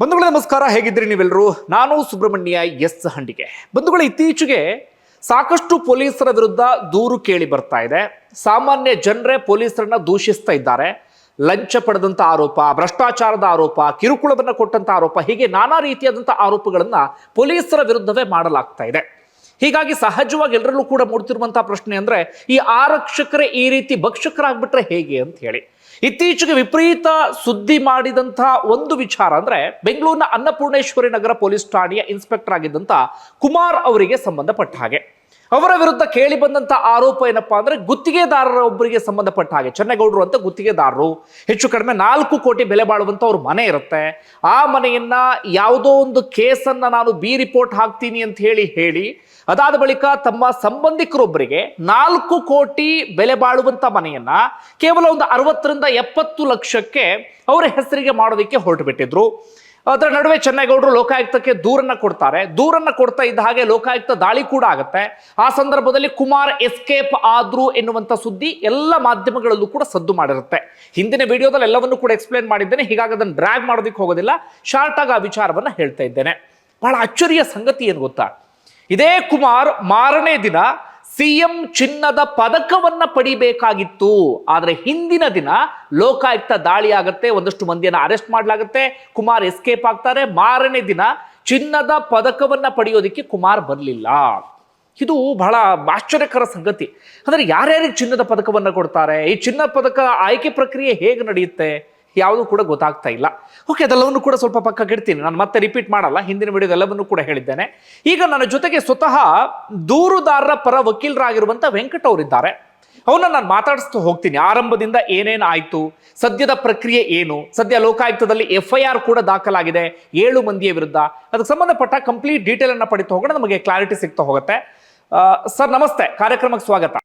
ಬಂಧುಗಳೇ, ನಮಸ್ಕಾರ. ಹೇಗಿದ್ರಿ ನೀವೆಲ್ಲರೂ? ನಾನು ಸುಬ್ರಹ್ಮಣ್ಯ ಎಸ್ ಹಂಡಿಗೆ. ಬಂಧುಗಳು, ಇತ್ತೀಚೆಗೆ ಸಾಕಷ್ಟು ಪೊಲೀಸರ ವಿರುದ್ಧ ದೂರು ಕೇಳಿ ಬರ್ತಾ ಇದೆ. ಸಾಮಾನ್ಯ ಜನರೇ ಪೊಲೀಸರನ್ನ ದೂಷಿಸ್ತಾ ಇದ್ದಾರೆ. ಲಂಚ ಪಡೆದಂತ ಆರೋಪ, ಭ್ರಷ್ಟಾಚಾರದ ಆರೋಪ, ಕಿರುಕುಳವನ್ನು ಕೊಟ್ಟಂತ ಆರೋಪ, ಹೀಗೆ ನಾನಾ ರೀತಿಯಾದಂಥ ಆರೋಪಗಳನ್ನ ಪೊಲೀಸರ ವಿರುದ್ಧವೇ ಮಾಡಲಾಗ್ತಾ ಇದೆ. ಹೀಗಾಗಿ ಸಹಜವಾಗಿ ಎಲ್ಲರಲ್ಲೂ ಕೂಡ ಮೂಡ್ತಿರುವಂತಹ ಪ್ರಶ್ನೆ ಅಂದ್ರೆ, ಈ ಆರಕ್ಷಕರೇ ಈ ರೀತಿ ಭಕ್ಷಕರಾಗ್ಬಿಟ್ರೆ ಹೇಗೆ ಅಂತ ಹೇಳಿ. ಇತ್ತೀಚೆಗೆ ವಿಪರೀತ ಸುದ್ದಿ ಮಾಡಿದಂತಹ ಒಂದು ವಿಚಾರ ಅಂದ್ರೆ ಬೆಂಗಳೂರಿನ ಅನ್ನಪೂರ್ಣೇಶ್ವರಿ ನಗರ ಪೊಲೀಸ್ ಠಾಣೆಯ ಇನ್ಸ್ಪೆಕ್ಟರ್ ಆಗಿದ್ದಂತ ಕುಮಾರ್ ಅವರಿಗೆ ಸಂಬಂಧಪಟ್ಟ ಹಾಗೆ. ಅವರ ವಿರುದ್ಧ ಕೇಳಿ ಬಂದಂತ ಆರೋಪ ಏನಪ್ಪಾ ಅಂದ್ರೆ ಗುತ್ತಿಗೆದಾರರ ಒಬ್ಬರಿಗೆ ಸಂಬಂಧಪಟ್ಟ ಹಾಗೆ. ಚೆನ್ನಗೌಡರು ಅಂತ ಗುತ್ತಿಗೆದಾರರು. ಹೆಚ್ಚು ಕಡಿಮೆ ನಾಲ್ಕು ಕೋಟಿ ಬೆಲೆ ಬಾಳುವಂತ ಅವ್ರ ಮನೆ ಇರುತ್ತೆ. ಆ ಮನೆಯನ್ನ ಯಾವುದೋ ಒಂದು ಕೇಸನ್ನ ನಾನು ಬಿ ರಿಪೋರ್ಟ್ ಹಾಕ್ತೀನಿ ಅಂತ ಹೇಳಿ ಹೇಳಿ, ಅದಾದ ಬಳಿಕ ತಮ್ಮ ಸಂಬಂಧಿಕರೊಬ್ಬರಿಗೆ ನಾಲ್ಕು ಕೋಟಿ ಬೆಲೆ ಬಾಳುವಂತ ಮನೆಯನ್ನ ಕೇವಲ ಒಂದು ಅರವತ್ತರಿಂದ ಎಪ್ಪತ್ತು ಲಕ್ಷಕ್ಕೆ ಅವರ ಹೆಸರಿಗೆ ಮಾಡೋದಕ್ಕೆ ಹೊರಟು ಬಿಟ್ಟಿದ್ರು. ಅದರ ನಡುವೆ ಚೆನ್ನೇಗೌಡರು ಲೋಕಾಯುಕ್ತಕ್ಕೆ ದೂರನ್ನ ಕೊಡ್ತಾರೆ. ದೂರನ್ನ ಕೊಡ್ತಾ ಇದ್ದ ಹಾಗೆ ಲೋಕಾಯುಕ್ತ ದಾಳಿ ಕೂಡ ಆಗುತ್ತೆ. ಆ ಸಂದರ್ಭದಲ್ಲಿ ಕುಮಾರ್ ಎಸ್ಕೇಪ್ ಆದ್ರು ಎನ್ನುವಂತ ಸುದ್ದಿ ಎಲ್ಲ ಮಾಧ್ಯಮಗಳಲ್ಲೂ ಕೂಡ ಸದ್ದು ಮಾಡಿರುತ್ತೆ. ಹಿಂದಿನ ವಿಡಿಯೋದಲ್ಲಿ ಎಲ್ಲವನ್ನೂ ಕೂಡ ಎಕ್ಸ್ಪ್ಲೇನ್ ಮಾಡಿದ್ದೇನೆ. ಹೀಗಾಗಿ ಅದನ್ನು ಡ್ರ್ಯಾಗ್ ಮಾಡೋದಕ್ಕೆ ಹೋಗೋದಿಲ್ಲ. ಶಾರ್ಟ್ ಆಗಿ ಆ ವಿಚಾರವನ್ನ ಹೇಳ್ತಾ ಇದ್ದೇನೆ. ಬಹಳ ಅಚ್ಚರಿಯ ಸಂಗತಿ ಏನು ಗೊತ್ತಾ? ಇದೇ ಕುಮಾರ್ ಮಾರನೇ ದಿನ ಸಿಎಂ ಚಿನ್ನದ ಪದಕವನ್ನ ಪಡಿಬೇಕಾಗಿತ್ತು. ಆದರೆ ಹಿಂದಿನ ದಿನ ಲೋಕಾಯುಕ್ತ ದಾಳಿ ಆಗತ್ತೆ, ಒಂದಷ್ಟು ಮಂದಿಯನ್ನ ಅರೆಸ್ಟ್ ಮಾಡಲಾಗುತ್ತೆ, ಕುಮಾರ್ ಎಸ್ಕೇಪ್ ಆಗ್ತಾರೆ. ಮಾರನೇ ದಿನ ಚಿನ್ನದ ಪದಕವನ್ನ ಪಡೆಯೋದಕ್ಕೆ ಕುಮಾರ್ ಬರಲಿಲ್ಲ. ಇದು ಬಹಳ ಆಶ್ಚರ್ಯಕರ ಸಂಗತಿ. ಅಂದರೆ ಯಾರ್ಯಾರಿಗೆ ಚಿನ್ನದ ಪದಕವನ್ನ ಕೊಡ್ತಾರೆ? ಈ ಚಿನ್ನದ ಪದಕ ಆಯ್ಕೆ ಪ್ರಕ್ರಿಯೆ ಹೇಗೆ ನಡೆಯುತ್ತೆ? ಯಾವುದು ಕೂಡ ಗೊತ್ತಾಗ್ತಾ ಇಲ್ಲ. ಓಕೆ ಅದೆಲ್ಲವನ್ನು ಕೂಡ ಸ್ವಲ್ಪ ಪಕ್ಕ ಕೆಡ್ತೀನಿ ನಾನು ಮತ್ತೆ ರಿಪೀಟ್ ಮಾಡಲ್ಲ, ಹಿಂದಿನ ವಿಡಿಯೋ ಎಲ್ಲವನ್ನು ಕೂಡ ಹೇಳಿದ್ದೇನೆ. ಈಗ ನನ್ನ ಜೊತೆಗೆ ಸ್ವತಃ ದೂರುದಾರರ ಪರ ವಕೀಲರಾಗಿರುವಂತ ವೆಂಕಟ ಅವರಿದ್ದಾರೆ. ಅವನ್ನ ನಾನು ಮಾತಾಡಿಸ್ತಾ ಹೋಗ್ತೀನಿ. ಆರಂಭದಿಂದ ಏನೇನು ಆಯ್ತು, ಸದ್ಯದ ಪ್ರಕ್ರಿಯೆ ಏನು, ಸದ್ಯ ಲೋಕಾಯುಕ್ತದಲ್ಲಿ ಎಫ್ ಐ ಆರ್ ಕೂಡ ದಾಖಲಾಗಿದೆ, ಏಳು ಮಂದಿಯ ವಿರುದ್ಧ. ಅದಕ್ಕೆ ಸಂಬಂಧಪಟ್ಟ ಕಂಪ್ಲೀಟ್ ಡೀಟೇಲ್ ಅನ್ನ ಪಡಿತಾ ಹೋಗೋಣ, ನಮಗೆ ಕ್ಲಾರಿಟಿ ಸಿಗ್ತಾ ಹೋಗುತ್ತೆ. ಸರ್, ನಮಸ್ತೆ. ಕಾರ್ಯಕ್ರಮಕ್ಕೆ ಸ್ವಾಗತ.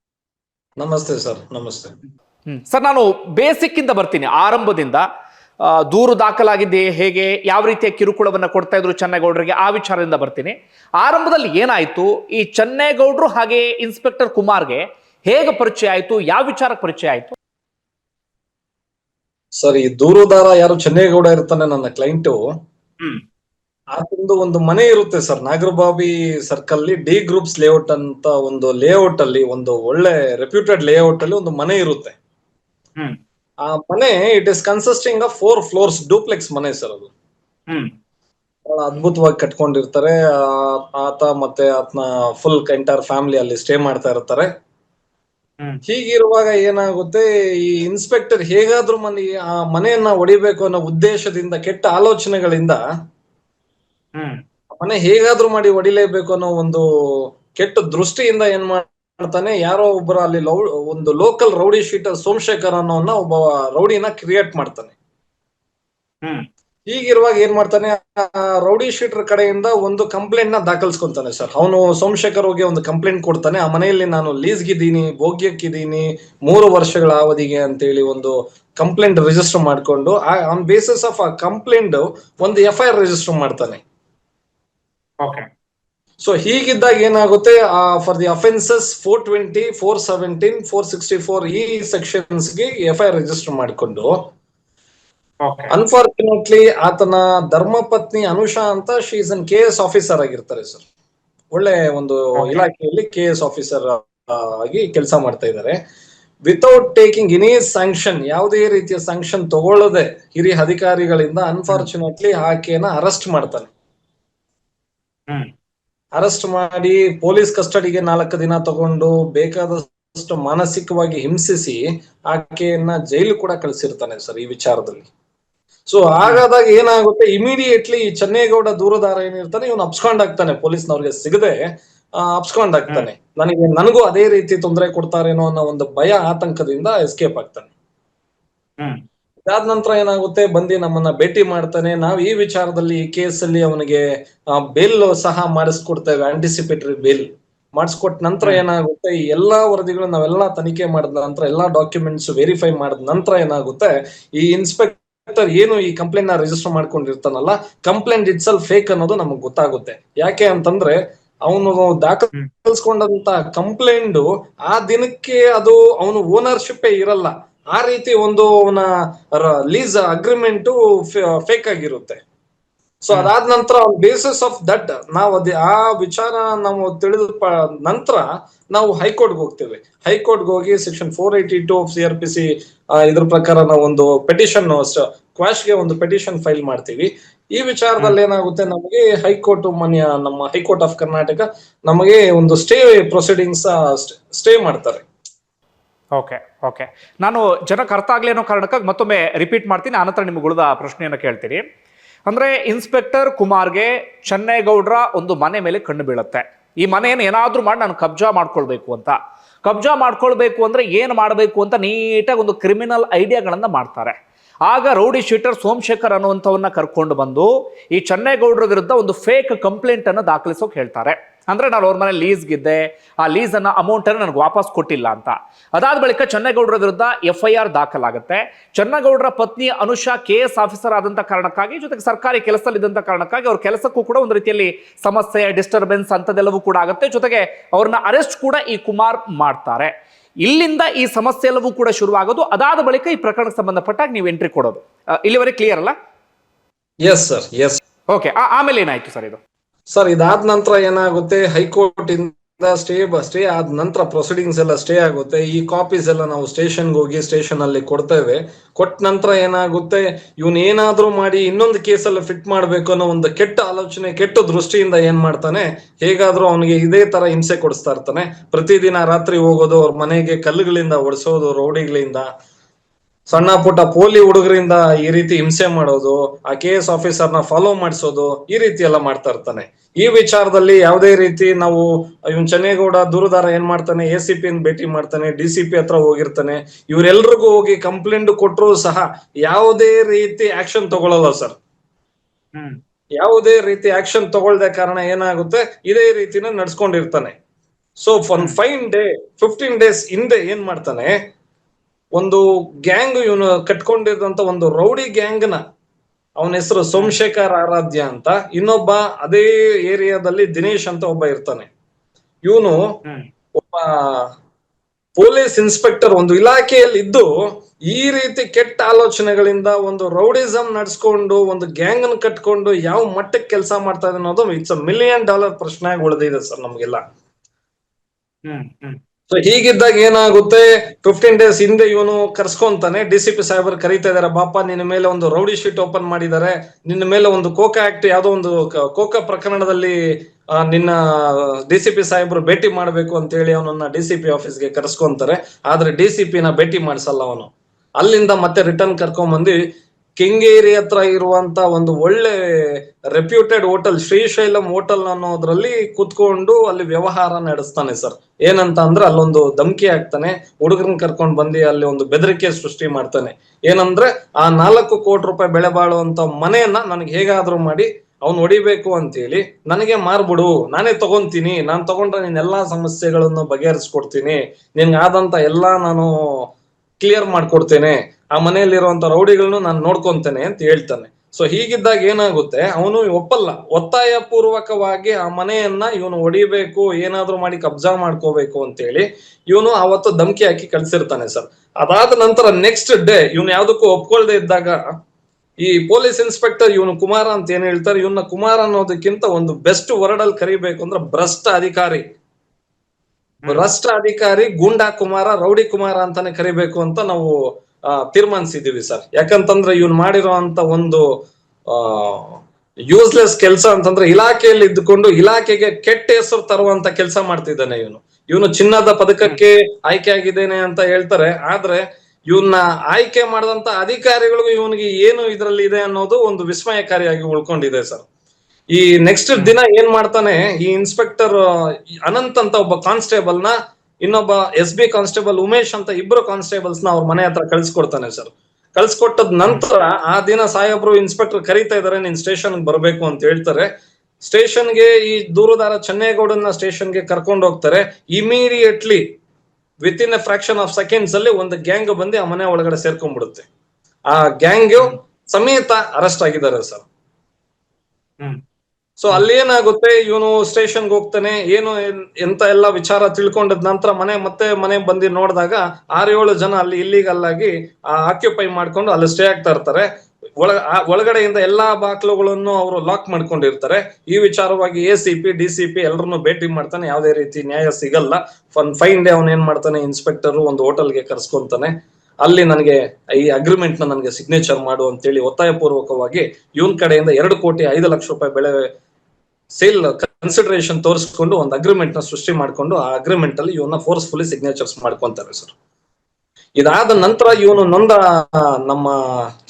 ನಮಸ್ತೆ ಸರ್, ನಮಸ್ತೆ. ಸರ್ ನಾನು ಬೇಸಿಕ್ ಇಂದ ಬರ್ತೀನಿ. ಆರಂಭದಿಂದ ದೂರು ದಾಖಲಾಗಿದ್ದೆ ಹೇಗೆ ಯಾವ ರೀತಿಯ ಕಿರುಕುಳವನ್ನ ಕೊಡ್ತಾ ಇದ್ರು ಚೆನ್ನೇಗೌಡರಿಗೆ ಆ ವಿಚಾರದಿಂದ ಬರ್ತೀನಿ. ಆರಂಭದಲ್ಲಿ ಏನಾಯ್ತು ಈ ಚೆನ್ನೇಗೌಡರು ಹಾಗೆ ಇನ್ಸ್ಪೆಕ್ಟರ್ ಕುಮಾರ್ಗೆ ಹೇಗೆ ಪರಿಚಯ ಆಯ್ತು ಯಾವ ವಿಚಾರಕ್ಕೆ ಪರಿಚಯ ಆಯ್ತು? ಸರ್ ಈ ದೂರುದಾರ ಯಾರು ಚೆನ್ನೇಗೌಡ ಇರ್ತಾನೆ ನನ್ನ ಕ್ಲೈಂಟ್ ಹ್ಮ್. ಆತಂದು ಒಂದು ಮನೆ ಇರುತ್ತೆ ಸರ್ ನಾಗರಬಾವಿ ಸರ್ಕಲ್ ಅಲ್ಲಿ ಡಿ ಗ್ರೂಪ್ಸ್ ಲೇಔಟ್ ಅಂತ ಒಂದು ಲೇಔಟ್ ಅಲ್ಲಿ ಒಂದು ಒಳ್ಳೆ ರೆಪ್ಯೂಟೆಡ್ ಲೇಔಟ್ ಅಲ್ಲಿ ಒಂದು ಮನೆ ಇರುತ್ತೆ. ಆ ಮನೆ it is consisting of four floors duplex ಮನೆ ಸರ್ ಅದು. ಬಹಳ ಅದ್ಭುತವಾಗಿ ಕಟ್ಕೊಂಡಿರ್ತಾರೆ. ಆ- ಆತ ಮತ್ತೆ ಆತನ ಫುಲ್ ಎಂಟೈರ್ ಫ್ಯಾಮಿಲಿ ಅಲ್ಲಿ ಸ್ಟೇ ಮಾಡ್ತಾ ಇರ್ತಾರೆ. ಹೀಗಿರುವಾಗ ಏನಾಗುತ್ತೆ ಈ ಇನ್ಸ್ಪೆಕ್ಟರ್ ಹೇಗಾದ್ರೂ ಮನೆ ಆ ಮನೆಯನ್ನ ಹೊಡಿಬೇಕು ಅನ್ನೋ ಉದ್ದೇಶದಿಂದ ಕೆಟ್ಟ ಆಲೋಚನೆಗಳಿಂದ ಮನೆ ಹೇಗಾದ್ರೂ ಮಾಡಿ ಹೊಡಿಲೇಬೇಕು ಅನ್ನೋ ಒಂದು ಕೆಟ್ಟ ದೃಷ್ಟಿಯಿಂದ ಏನ್ ಮಾಡ್ತಾನೆ. ಯಾರೋ ಒಬ್ಬರ ಅಲ್ಲಿ ಲೌ ಒಂದು ಲೋಕಲ್ ರೌಡಿ ಶೀಟರ್ ಸೋಮಶೇಖರ್ ಅನ್ನೋನ್ನ ಒಬ್ಬ ರೌಡಿನ ಕ್ರಿಯೇಟ್ ಮಾಡ್ತಾನೆ. ಹೀಗಿರುವಾಗ ಏನ್ ಮಾಡ್ತಾನೆ? ರೌಡಿ ಶೀಟರ್ ಕಡೆಯಿಂದ ಒಂದು ಕಂಪ್ಲೇಂಟ್ನ ದಾಖಲಿಸ್ಕೊಂತಾನೆ ಸರ್. ಅವನು ಸೋಮಶೇಖರ್ ಹೋಗಿ ಒಂದು ಕಂಪ್ಲೇಂಟ್ ಕೊಡ್ತಾನೆ. ಆ ಮನೆಯಲ್ಲಿ ನಾನು ಲೀಸ್ಗಿದ್ದೀನಿ ಭೋಗ್ಯಕ್ಕಿದ್ದೀನಿ ಮೂರು ವರ್ಷಗಳ ಅವಧಿಗೆ ಅಂತೇಳಿ ಒಂದು ಕಂಪ್ಲೇಂಟ್ ರಿಜಿಸ್ಟರ್ ಮಾಡ್ಕೊಂಡು ಆನ್ ಬೇಸಿಸ್ ಆಫ್ ಆ ಕಂಪ್ಲೇಂಟ್ ಒಂದು ಎಫ್ ಐ ಆರ್ ರಿಜಿಸ್ಟರ್ ಮಾಡ್ತಾನೆ. ಸೊ ಹೀಗಿದ್ದಾಗ ಏನಾಗುತ್ತೆ? For the offences four twenty four seventeen four sixty four ಈ ಸೆಕ್ಷನ್ಸ್ಗೆ ಎಫ್ ಐ ರಿಜಿಸ್ಟರ್ ಮಾಡಿಕೊಂಡು ಅನ್ಫಾರ್ಚುನೇಟ್ಲಿ ಆತನ ಧರ್ಮಪತ್ನಿ ಅನುಷಾ ಅಂತ she's an K S officer ಆಗಿರ್ತಾರೆ ಸರ್ ಒಳ್ಳೆ ಒಂದು. ಇಲಾಖೆಯಲ್ಲಿ ಕೆ ಎಸ್ ಆಫೀಸರ್ ಆಗಿ ಕೆಲಸ ಮಾಡ್ತಾ ಇದ್ದಾರೆ. ವಿತೌಟ್ ಟೇಕಿಂಗ್ ಎನಿ ಸ್ಯಾಂಕ್ಷನ್ ಯಾವುದೇ ರೀತಿಯ ಸ್ಯಾಂಕ್ಷನ್ ತಗೊಳ್ಳದೆ ಹಿರಿಯ ಅಧಿಕಾರಿಗಳಿಂದ ಅನ್ಫಾರ್ಚುನೇಟ್ಲಿ ಆಕೆಯನ್ನ ಅರೆಸ್ಟ್ ಮಾಡ್ತಾನೆ. ಅರೆಸ್ಟ್ ಮಾಡಿ ಪೊಲೀಸ್ ಕಸ್ಟಡಿಗೆ ನಾಲ್ಕು ದಿನ ತಗೊಂಡು ಬೇಕಾದಷ್ಟು ಮಾನಸಿಕವಾಗಿ ಹಿಂಸಿಸಿ ಆಕೆಯನ್ನ ಜೈಲು ಕೂಡ ಕಳಿಸಿರ್ತಾನೆ ಸರ್ ಈ ವಿಚಾರದಲ್ಲಿ. ಸೊ ಹಾಗಾದಾಗ ಏನಾಗುತ್ತೆ? ಇಮಿಡಿಯೇಟ್ಲಿ ಈ ಚೆನ್ನೇಗೌಡ ದೂರದಾರ ಏನಿರ್ತಾನೆ ಇವನು ಅಪ್ಸ್ಕೊಂಡ್ ಆಗ್ತಾನೆ. ಪೊಲೀಸ್ನವ್ರಿಗೆ ಸಿಗದೆ ಅಪ್ಸ್ಕೊಂಡ್ ಆಗ್ತಾನೆ. ನನಗೆ ನನಗೂ ಅದೇ ರೀತಿ ತೊಂದರೆ ಕೊಡ್ತಾರೇನೋ ಅನ್ನೋ ಒಂದು ಭಯ ಆತಂಕದಿಂದ ಎಸ್ಕೇಪ್ ಆಗ್ತಾನೆ. ಅದಾದ ನಂತರ ಏನಾಗುತ್ತೆ? ಬಂದು ನಮ್ಮನ್ನ ಭೇಟಿ ಮಾಡ್ತಾನೆ. ನಾವು ಈ ವಿಚಾರದಲ್ಲಿ ಈ ಕೇಸಲ್ಲಿ ಅವನಿಗೆ ಬೇಲ್ ಸಹ ಮಾಡಿಸ್ಕೊಡ್ತೇವೆ ಆಂಟಿಸಿಪೇಟರಿ ಬಿಲ್ ಮಾಡಿಸ್ಕೊಟ್ಟ ನಂತರ ಏನಾಗುತ್ತೆ? ಈ ಎಲ್ಲಾ ವರದಿಗಳು ನಾವೆಲ್ಲ ತನಿಖೆ ಮಾಡಿದ ನಂತರ ಎಲ್ಲಾ ಡಾಕ್ಯುಮೆಂಟ್ಸ್ ವೆರಿಫೈ ಮಾಡಿದ ನಂತರ ಏನಾಗುತ್ತೆ? ಈ ಇನ್ಸ್ಪೆಕ್ಟರ್ ಏನು ಈ ಕಂಪ್ಲೇಂಟ್ನ ರಿಜಿಸ್ಟರ್ ಮಾಡ್ಕೊಂಡಿರ್ತಾನಲ್ಲ ಕಂಪ್ಲೇಂಟ್ ಇಟ್ಸ್ ಅಲ್ ಫೇಕ್ ಅನ್ನೋದು ನಮಗ್ ಗೊತ್ತಾಗುತ್ತೆ. ಯಾಕೆ ಅಂತಂದ್ರೆ ಅವನು ದಾಖಲಿಸ್ಕೊಂಡಂತ ಕಂಪ್ಲೇಂಟ್ ಆ ದಿನಕ್ಕೆ ಅದು ಅವನು ಓನರ್ಶಿಪ್ ಇರಲ್ಲ. ಆ ರೀತಿ ಒಂದು ಅವನ ಲೀಸ್ ಅಗ್ರಿಮೆಂಟ್ ಫೇಕ್ ಆಗಿರುತ್ತೆ. ಸೊ ಅದಾದ ನಂತರ ಬೇಸಿಸ್ ಆಫ್ ದಟ್ ನಾವು ಅದೇ ಆ ವಿಚಾರ ನಾವು ತಿಳಿದ ನಂತರ ನಾವು ಹೈಕೋರ್ಟ್ಗೆ ಹೋಗ್ತೇವೆ. ಹೈಕೋರ್ಟ್ಗೆ ಹೋಗಿ section four eighty two C R P C ಇದ್ರ ಪ್ರಕಾರ ನಾವು ಒಂದು ಪೆಟಿಷನ್ ಕ್ವಾಶ್ಗೆ ಒಂದು ಪೆಟಿಷನ್ ಫೈಲ್ ಮಾಡ್ತೀವಿ. ಈ ವಿಚಾರದಲ್ಲಿ ಏನಾಗುತ್ತೆ ನಮಗೆ ಹೈಕೋರ್ಟ್ ಮನೆಯ ನಮ್ಮ ಹೈಕೋರ್ಟ್ ಆಫ್ ಕರ್ನಾಟಕ ನಮಗೆ ಒಂದು ಸ್ಟೇ ಪ್ರೊಸೀಡಿಂಗ್ಸ್ ಸ್ಟೇ ಮಾಡ್ತಾರೆ. ಓಕೆ ಓಕೆ ನಾನು ಜನಕ್ಕೆ ಅರ್ಥ ಆಗಲಿ ಅನ್ನೋ ಕಾರಣಕ್ಕಾಗಿ ಮತ್ತೊಮ್ಮೆ ರಿಪೀಟ್ ಮಾಡ್ತೀನಿ. ಆನಂತರ ನಿಮ್ಗೆ ಉಳಿದ ಪ್ರಶ್ನೆಯನ್ನು ಕೇಳ್ತೀನಿ. ಅಂದರೆ ಇನ್ಸ್ಪೆಕ್ಟರ್ ಕುಮಾರ್ಗೆ ಚೆನ್ನೇಗೌಡರ ಒಂದು ಮನೆ ಮೇಲೆ ಕಣ್ಣು ಬೀಳುತ್ತೆ. ಈ ಮನೆಯನ್ನು ಏನಾದರೂ ಮಾಡಿ ನಾನು ಕಬ್ಜಾ ಮಾಡ್ಕೊಳ್ಬೇಕು ಅಂತ. ಕಬ್ಜಾ ಮಾಡ್ಕೊಳ್ಬೇಕು ಅಂದರೆ ಏನು ಮಾಡಬೇಕು ಅಂತ ನೀಟಾಗಿ ಒಂದು ಕ್ರಿಮಿನಲ್ ಐಡಿಯಾಗಳನ್ನು ಮಾಡ್ತಾರೆ. ಆಗ ರೌಡಿ ಶೀಟರ್ ಸೋಮಶೇಖರ್ ಅನ್ನುವಂಥವನ್ನ ಕರ್ಕೊಂಡು ಬಂದು ಈ ಚೆನ್ನೇಗೌಡರ ವಿರುದ್ಧ ಒಂದು ಫೇಕ್ ಕಂಪ್ಲೇಂಟನ್ನು ದಾಖಲಿಸೋಕೆ ಹೇಳ್ತಾರೆ. ಅಂದ್ರೆ ನಾನು ಅವ್ರ ಮನೆ ಲೀಸ್ಗಿದ್ದೆ ಆ ಲೀಸನ್ನು ಅಮೌಂಟನ್ನು ಅಮೌಂಟ್ ಅನ್ನು ನನಗೆ ವಾಪಸ್ ಕೊಟ್ಟಿಲ್ಲ ಅಂತ. ಅದಾದ ಬಳಿಕ ಚನ್ನಗೌಡರ ವಿರುದ್ಧ ಎಫ್ ಐ ಆರ್ ದಾಖಲಾಗುತ್ತೆ. ಚನ್ನಗೌಡರ ಪತ್ನಿ ಅನುಷಾ ಕೆ ಎಸ್ ಆಫೀಸರ್ ಆದಂತ ಕಾರಣಕ್ಕಾಗಿ ಜೊತೆಗೆ ಸರ್ಕಾರಿ ಕೆಲಸದಲ್ಲಿದ್ದಂಥ ಕಾರಣಕ್ಕಾಗಿ ಅವ್ರ ಕೆಲಸಕ್ಕೂ ಕೂಡ ಒಂದು ರೀತಿಯಲ್ಲಿ ಸಮಸ್ಯೆ ಡಿಸ್ಟರ್ಬೆನ್ಸ್ ಅಂತದೆಲ್ಲವೂ ಕೂಡ ಆಗುತ್ತೆ. ಜೊತೆಗೆ ಅವ್ರನ್ನ ಅರೆಸ್ಟ್ ಕೂಡ ಈ ಕುಮಾರ್ ಮಾಡ್ತಾರೆ. ಇಲ್ಲಿಂದ ಈ ಸಮಸ್ಯೆ ಎಲ್ಲವೂ ಕೂಡ ಶುರುವಾಗೋದು. ಅದಾದ ಬಳಿಕ ಈ ಪ್ರಕರಣಕ್ಕೆ ಸಂಬಂಧಪಟ್ಟಾಗ ನೀವು ಎಂಟ್ರಿ ಕೊಡೋದು. ಇಲ್ಲಿವರೆಗೆ ಕ್ಲಿಯರ್ ಅಲ್ಲ? ಎಸ್ ಸರ್ ಎಸ್ ಓಕೆ ಆಮೇಲೆ ಏನಾಯ್ತು ಸರ್ ಇದು? ಸರ್, ಇದಾದ ನಂತರ ಏನಾಗುತ್ತೆ? ಹೈಕೋರ್ಟ್ ಇಂದ ಸ್ಟೇ ಸ್ಟೇ ಆದ ನಂತರ ಪ್ರೊಸೀಡಿಂಗ್ಸ್ ಎಲ್ಲ ಸ್ಟೇ ಆಗುತ್ತೆ. ಈ ಕಾಪೀಸ್ ಎಲ್ಲ ನಾವು ಸ್ಟೇಷನ್ಗೆ ಹೋಗಿ ಸ್ಟೇಷನ್ ಅಲ್ಲಿ ಕೊಡ್ತೇವೆ. ಕೊಟ್ಟ ನಂತರ ಏನಾಗುತ್ತೆ? ಇವನ್ ಏನಾದ್ರೂ ಮಾಡಿ ಇನ್ನೊಂದು ಕೇಸಲ್ಲಿ ಫಿಟ್ ಮಾಡ್ಬೇಕು ಅನ್ನೋ ಒಂದು ಕೆಟ್ಟ ಆಲೋಚನೆ, ಕೆಟ್ಟ ದೃಷ್ಟಿಯಿಂದ ಏನ್ ಮಾಡ್ತಾನೆ? ಹೇಗಾದ್ರೂ ಅವನಿಗೆ ಇದೇ ತರ ಹಿಂಸೆ ಕೊಡಿಸ್ತಾ ಇರ್ತಾನೆ. ಪ್ರತಿದಿನ ರಾತ್ರಿ ಹೋಗೋದು ಅವ್ರ ಮನೆಗೆ ಕಲ್ಲುಗಳಿಂದ ಒಡಿಸೋದು, ರೌಡಿಗಳಿಂದ. ಸಣ್ಣ ಪುಟ್ಟ ಪೋಲಿ ಹುಡುಗರಿಂದ ಈ ರೀತಿ ಹಿಂಸೆ ಮಾಡೋದು ಆ ಕೆ ಎಸ್ ಆಫೀಸರ್ನ ಫಾಲೋ ಮಾಡಿಸೋದು ಈ ರೀತಿ ಎಲ್ಲ ಮಾಡ್ತಾ ಇರ್ತಾನೆ. ಈ ವಿಚಾರದಲ್ಲಿ ಯಾವುದೇ ರೀತಿ ನಾವು ಇವನ್ ಚೆನ್ನೇಗೌಡ ದೂರದಾರ ಏನ್ ಮಾಡ್ತಾನೆ ಎ ಸಿ ಪಿ ಭೇಟಿ ಮಾಡ್ತಾನೆ ಡಿ ಸಿ ಪಿ ಹತ್ರ ಹೋಗಿರ್ತಾನೆ ಇವರೆಲ್ರಿಗೂ ಹೋಗಿ ಕಂಪ್ಲೇಂಟ್ ಕೊಟ್ಟರು ಸಹ ಯಾವುದೇ ರೀತಿ ಆಕ್ಷನ್ ತಗೊಳ್ಳಲ್ಲ ಸರ್. ಯಾವುದೇ ರೀತಿ ಆಕ್ಷನ್ ತಗೊಳ್ದೆ ಕಾರಣ ಏನಾಗುತ್ತೆ ಇದೇ ರೀತಿನ ನಡ್ಸ್ಕೊಂಡಿರ್ತಾನೆ. So one fine day fifteen days ಹಿಂದೆ ಏನ್ ಮಾಡ್ತಾನೆ ಒಂದು ಗ್ಯಾಂಗ್ ಇವನು ಕಟ್ಕೊಂಡಿದ್ದಂತ ಒಂದು ರೌಡಿ ಗ್ಯಾಂಗ್ನ ಅವನ ಹೆಸರು ಸೋಮಶೇಖರ್ ಆರಾಧ್ಯ ಅಂತ. ಇನ್ನೊಬ್ಬ ಅದೇ ಏರಿಯಾದಲ್ಲಿ ದಿನೇಶ್ ಅಂತ ಒಬ್ಬ ಇರ್ತಾನೆ. ಇವನು ಒಬ್ಬ ಪೊಲೀಸ್ ಇನ್ಸ್ಪೆಕ್ಟರ್ ಒಂದು ಇಲಾಖೆಯಲ್ಲಿ ಇದ್ದು ಈ ರೀತಿ ಕೆಟ್ಟ ಆಲೋಚನೆಗಳಿಂದ ಒಂದು ರೌಡಿಸಮ್ ನಡ್ಸ್ಕೊಂಡು ಒಂದು ಗ್ಯಾಂಗ್ ಅನ್ನು ಕಟ್ಕೊಂಡು ಯಾವ ಮಟ್ಟಕ್ಕೆ ಕೆಲಸ ಮಾಡ್ತಾ ಇದೆ ಅನ್ನೋದು ಇಟ್ಸ್ ಅ ಮಿಲಿಯನ್ ಡಾಲರ್ ಪ್ರಶ್ನೆ ಉಳಿದಿದೆ ಸರ್ ನಮ್ಗೆಲ್ಲ. ಸೊ ಹೀಗಿದ್ದಾಗ ಏನಾಗುತ್ತೆ? ಫಿಫ್ಟೀನ್ ಡೇಸ್ ಹಿಂದೆ ಇವನು ಕರ್ಸ್ಕೊಂತಾನೆ. ಡಿ ಸಿ ಪಿ ಸಾಹೇಬರು ಕರೀತಾ ಇದಾರೆ ಬಾಪ, ನಿನ್ನ ಮೇಲೆ ಒಂದು ರೌಡಿ ಶೀಟ್ ಓಪನ್ ಮಾಡಿದ್ದಾರೆ. ನಿನ್ನ ಮೇಲೆ ಒಂದು ಕೋಕಾ ಆಕ್ಟ್ ಯಾವ್ದೋ ಒಂದು ಕೋಕಾ ಪ್ರಕರಣದಲ್ಲಿ ನಿನ್ನ ಡಿ ಸಿ ಪಿ ಸಾಹೇಬರು ಭೇಟಿ ಮಾಡಬೇಕು ಅಂತ ಹೇಳಿ ಅವನನ್ನ ಡಿ ಸಿ ಪಿ ಆಫೀಸ್ಗೆ ಕರ್ಸ್ಕೊಂತಾರೆ. ಆದ್ರೆ ಡಿ ಸಿ ಪಿನ ಭೇಟಿ ಮಾಡಿಸಲ್ಲ ಅವನು. ಅಲ್ಲಿಂದ ಮತ್ತೆ ರಿಟರ್ನ್ ಕರ್ಕೊಂಬಂದು ಕೆಂಗೇರಿ ಹತ್ರ ಇರುವಂತ ಒಂದು ಒಳ್ಳೆ ರೆಪ್ಯೂಟೆಡ್ ಹೋಟೆಲ್ ಶ್ರೀಶೈಲಂ ಹೋಟೆಲ್ ಅನ್ನೋದ್ರಲ್ಲಿ ಕುತ್ಕೊಂಡು ಅಲ್ಲಿ ವ್ಯವಹಾರ ನಡೆಸ್ತಾನೆ ಸರ್ ಏನಂತ ಅಂದ್ರೆ ಅಲ್ಲೊಂದು ಧಮಕಿ ಹಾಕ್ತಾನೆ. ಹುಡುಗರನ್ನ ಕರ್ಕೊಂಡು ಬಂದು ಅಲ್ಲಿ ಒಂದು ಬೆದರಿಕೆ ಸೃಷ್ಟಿ ಮಾಡ್ತಾನೆ. ಏನಂದ್ರೆ ಆ ನಾಲ್ಕು ಕೋಟಿ ರೂಪಾಯಿ ಬೆಲೆ ಬಾಳುವಂತ ಮನೆಯನ್ನ ನನಗೆ ಹೇಗಾದ್ರೂ ಮಾಡಿ ಅವ್ನು ಹೊಡಿಬೇಕು ಅಂತೇಳಿ ನನಗೆ ಮಾರ್ಬಿಡು. ನಾನೇ ತಗೊಂತೀನಿ. ನಾನ್ ತಗೊಂಡ್ರೆ ನೀನ್ ಸಮಸ್ಯೆಗಳನ್ನು ಬಗೆಹರಿಸ್ಕೊಡ್ತೀನಿ. ನಿನ್ಗೆ ಆದಂತ ಎಲ್ಲಾ ನಾನು ಕ್ಲಿಯರ್ ಮಾಡ್ಕೊಡ್ತೇನೆ. ಆ ಮನೆಯಲ್ಲಿರುವಂತ ರೌಡಿಗಳನ್ನು ನಾನು ನೋಡ್ಕೊಂತೇನೆ ಅಂತ ಹೇಳ್ತಾನೆ. ಸೊ ಹೀಗಿದ್ದಾಗ ಏನಾಗುತ್ತೆ? ಅವನು ಒಪ್ಪಲ್ಲ. ಒತ್ತಾಯ ಪೂರ್ವಕವಾಗಿ ಆ ಮನೆಯನ್ನ ಇವನು ಹೊಡಿಬೇಕು ಏನಾದ್ರೂ ಮಾಡಿ ಕಬ್ಜಾ ಮಾಡ್ಕೋಬೇಕು ಅಂತ ಹೇಳಿ ಇವನು ಅವತ್ತು ಧಮಕಿ ಹಾಕಿ ಕಳ್ಸಿರ್ತಾನೆ ಸರ್. ಅದಾದ ನಂತರ ನೆಕ್ಸ್ಟ್ ಡೇ ಇವನು ಯಾವ್ದಕ್ಕೂ ಒಪ್ಕೊಳ್ದೆ ಇದ್ದಾಗ ಈ ಪೊಲೀಸ್ ಇನ್ಸ್ಪೆಕ್ಟರ್ ಇವನು ಕುಮಾರ ಅಂತ ಏನ್ ಹೇಳ್ತಾರೆ? ಇವನ್ನ ಕುಮಾರ ಅನ್ನೋದಕ್ಕಿಂತ ಒಂದು ಬೆಸ್ಟ್ ವರ್ಡ್ ಅಲ್ಲಿ ಕರಿಬೇಕು ಅಂದ್ರೆ ಭ್ರಷ್ಟ ಅಧಿಕಾರಿ. ಭ್ರಷ್ಟ ಅಧಿಕಾರಿ ಗೂಂಡಾ ಕುಮಾರ ರೌಡಿ ಕುಮಾರ ಅಂತಾನೆ ಕರಿಬೇಕು ಅಂತ ನಾವು ತೀರ್ಮಾನಿಸಿದೀವಿ ಸರ್. ಯಾಕಂತಂದ್ರೆ ಇವನು ಮಾಡಿರುವಂತ ಒಂದು ಆ ಯೂಸ್ಲೆಸ್ ಕೆಲಸ ಅಂತಂದ್ರೆ ಇಲಾಖೆಯಲ್ಲಿ ಇದ್ದುಕೊಂಡು ಇಲಾಖೆಗೆ ಕೆಟ್ಟ ಹೆಸರು ತರುವಂತ ಕೆಲಸ ಮಾಡ್ತಿದ್ದಾನೆ ಇವನು. ಇವನು ಚಿನ್ನದ ಪದಕಕ್ಕೆ ಆಯ್ಕೆ ಆಗಿದ್ದೇನೆ ಅಂತ ಹೇಳ್ತಾರೆ. ಆದ್ರೆ ಇವನ್ನ ಆಯ್ಕೆ ಮಾಡಿದಂತ ಅಧಿಕಾರಿಗಳಿಗೂ ಇವನಿಗೆ ಏನು ಇದರಲ್ಲಿ ಇದೆ ಅನ್ನೋದು ಒಂದು ವಿಸ್ಮಯಕಾರಿಯಾಗಿ ಉಳ್ಕೊಂಡಿದೆ ಸರ್. ಈ ನೆಕ್ಸ್ಟ್ ದಿನ ಏನ್ ಮಾಡ್ತಾನೆ ಈ ಇನ್ಸ್ಪೆಕ್ಟರ್ ಅನಂತ್ ಅಂತ ಒಬ್ಬ ಕಾನ್ಸ್ಟೇಬಲ್ನ ಇನ್ನೊಬ್ಬ ಎಸ್ ಬಿ ಕಾನ್ಸ್ಟೇಬಲ್ ಉಮೇಶ್ ಅಂತ ಇಬ್ರು ಕಾನ್ಸ್ಟೇಬಲ್ಸ್ನ ಅವ್ರ ಮನೆ ಹತ್ರ ಕಳ್ಸಿಕೊಡ್ತಾನೆ ಸರ್ ಕಳ್ಸಿಕೊಟ್ಟದ ನಂತರ ಆ ದಿನ ಸಾಹೇಬ್ರು ಇನ್ಸ್ಪೆಕ್ಟರ್ ಕರೀತಾ ಇದಾರೆ ನೀನ್ ಸ್ಟೇಷನ್ ಬರಬೇಕು ಅಂತ ಹೇಳ್ತಾರೆ. ಸ್ಟೇಷನ್ಗೆ ಈ ದೂರುದಾರ ಚೆನ್ನೇಗೌಡನ ಸ್ಟೇಷನ್ಗೆ ಕರ್ಕೊಂಡು ಹೋಗ್ತಾರೆ. Immediately with in a fraction of seconds ಅಲ್ಲಿ ಒಂದು ಗ್ಯಾಂಗ್ ಬಂದು ಆ ಮನೆ ಒಳಗಡೆ ಸೇರ್ಕೊಂಡ್ಬಿಡುತ್ತೆ. ಆ ಗ್ಯಾಂಗ್ ಸಮೇತ ಅರೆಸ್ಟ್ ಆಗಿದ್ದಾರೆ ಸರ್ ಸೊ ಅಲ್ಲಿ ಏನಾಗುತ್ತೆ? ಇವನು ಸ್ಟೇಷನ್ಗೆ ಹೋಗ್ತಾನೆ. ಏನು ಎಂತ ಎಲ್ಲ ವಿಚಾರ ತಿಳ್ಕೊಂಡದ ನಂತರ ಮನೆ ಮತ್ತೆ ಮನೆ ಬಂದಿ ನೋಡಿದಾಗ ಆರು ಏಳು ಜನ ಅಲ್ಲಿ ಇಲ್ಲಿಗಲ್ಲಾಗಿ ಆ ಆಕ್ಯುಪೈ ಮಾಡ್ಕೊಂಡು ಅಲ್ಲಿ ಸ್ಟೇ ಆಗ್ತಾ ಇರ್ತಾರೆ. ಒಳ ಒಳಗಡೆಯಿಂದ ಎಲ್ಲಾ ಬಾಕ್ಲುಗಳನ್ನು ಅವರು ಲಾಕ್ ಮಾಡ್ಕೊಂಡಿರ್ತಾರೆ. ಈ ವಿಚಾರವಾಗಿ A C P D C P ಎಲ್ಲರನ್ನು ಭೇಟಿ ಮಾಡ್ತಾನೆ. ಯಾವುದೇ ರೀತಿ ನ್ಯಾಯ ಸಿಗಲ್ಲ. ಫನ್ ಫೈನ್ ಡೇ ಅವನ್ ಏನ್ ಮಾಡ್ತಾನೆ? ಇನ್ಸ್ಪೆಕ್ಟರ್ ಒಂದು ಹೋಟೆಲ್ಗೆ ಕರ್ಸ್ಕೊಂತಾನೆ. ಅಲ್ಲಿ ನನಗೆ ಈ ಅಗ್ರಿಮೆಂಟ್ನ ನನಗೆ ಸಿಗ್ನೇಚರ್ ಮಾಡು ಅಂತೇಳಿ ಒತ್ತಾಯ ಪೂರ್ವಕವಾಗಿ ಇವನ್ ಕಡೆಯಿಂದ ಎರಡು ಕೋಟಿ ಐದು ಲಕ್ಷ ರೂಪಾಯಿ ಬೆಳೆ ಸೇಲ್ ಕನ್ಸಿಡರೇಷನ್ ತೋರಿಸ್ಕೊಂಡು ಒಂದು ಅಗ್ರಿಮೆಂಟ್ನ ಸೃಷ್ಟಿ ಮಾಡ್ಕೊಂಡು ಆ ಅಗ್ರಿಮೆಂಟ್ ಅಲ್ಲಿ ಇವನ್ನ ಫೋರ್ಸ್ಫುಲಿ ಸಿಗ್ನೇಚರ್ಸ್ ಮಾಡ್ಕೊಂತಾರೆ ಸರ್ ಇದಾದ ನಂತರ ಇವನು ನೊಂದ ನಮ್ಮ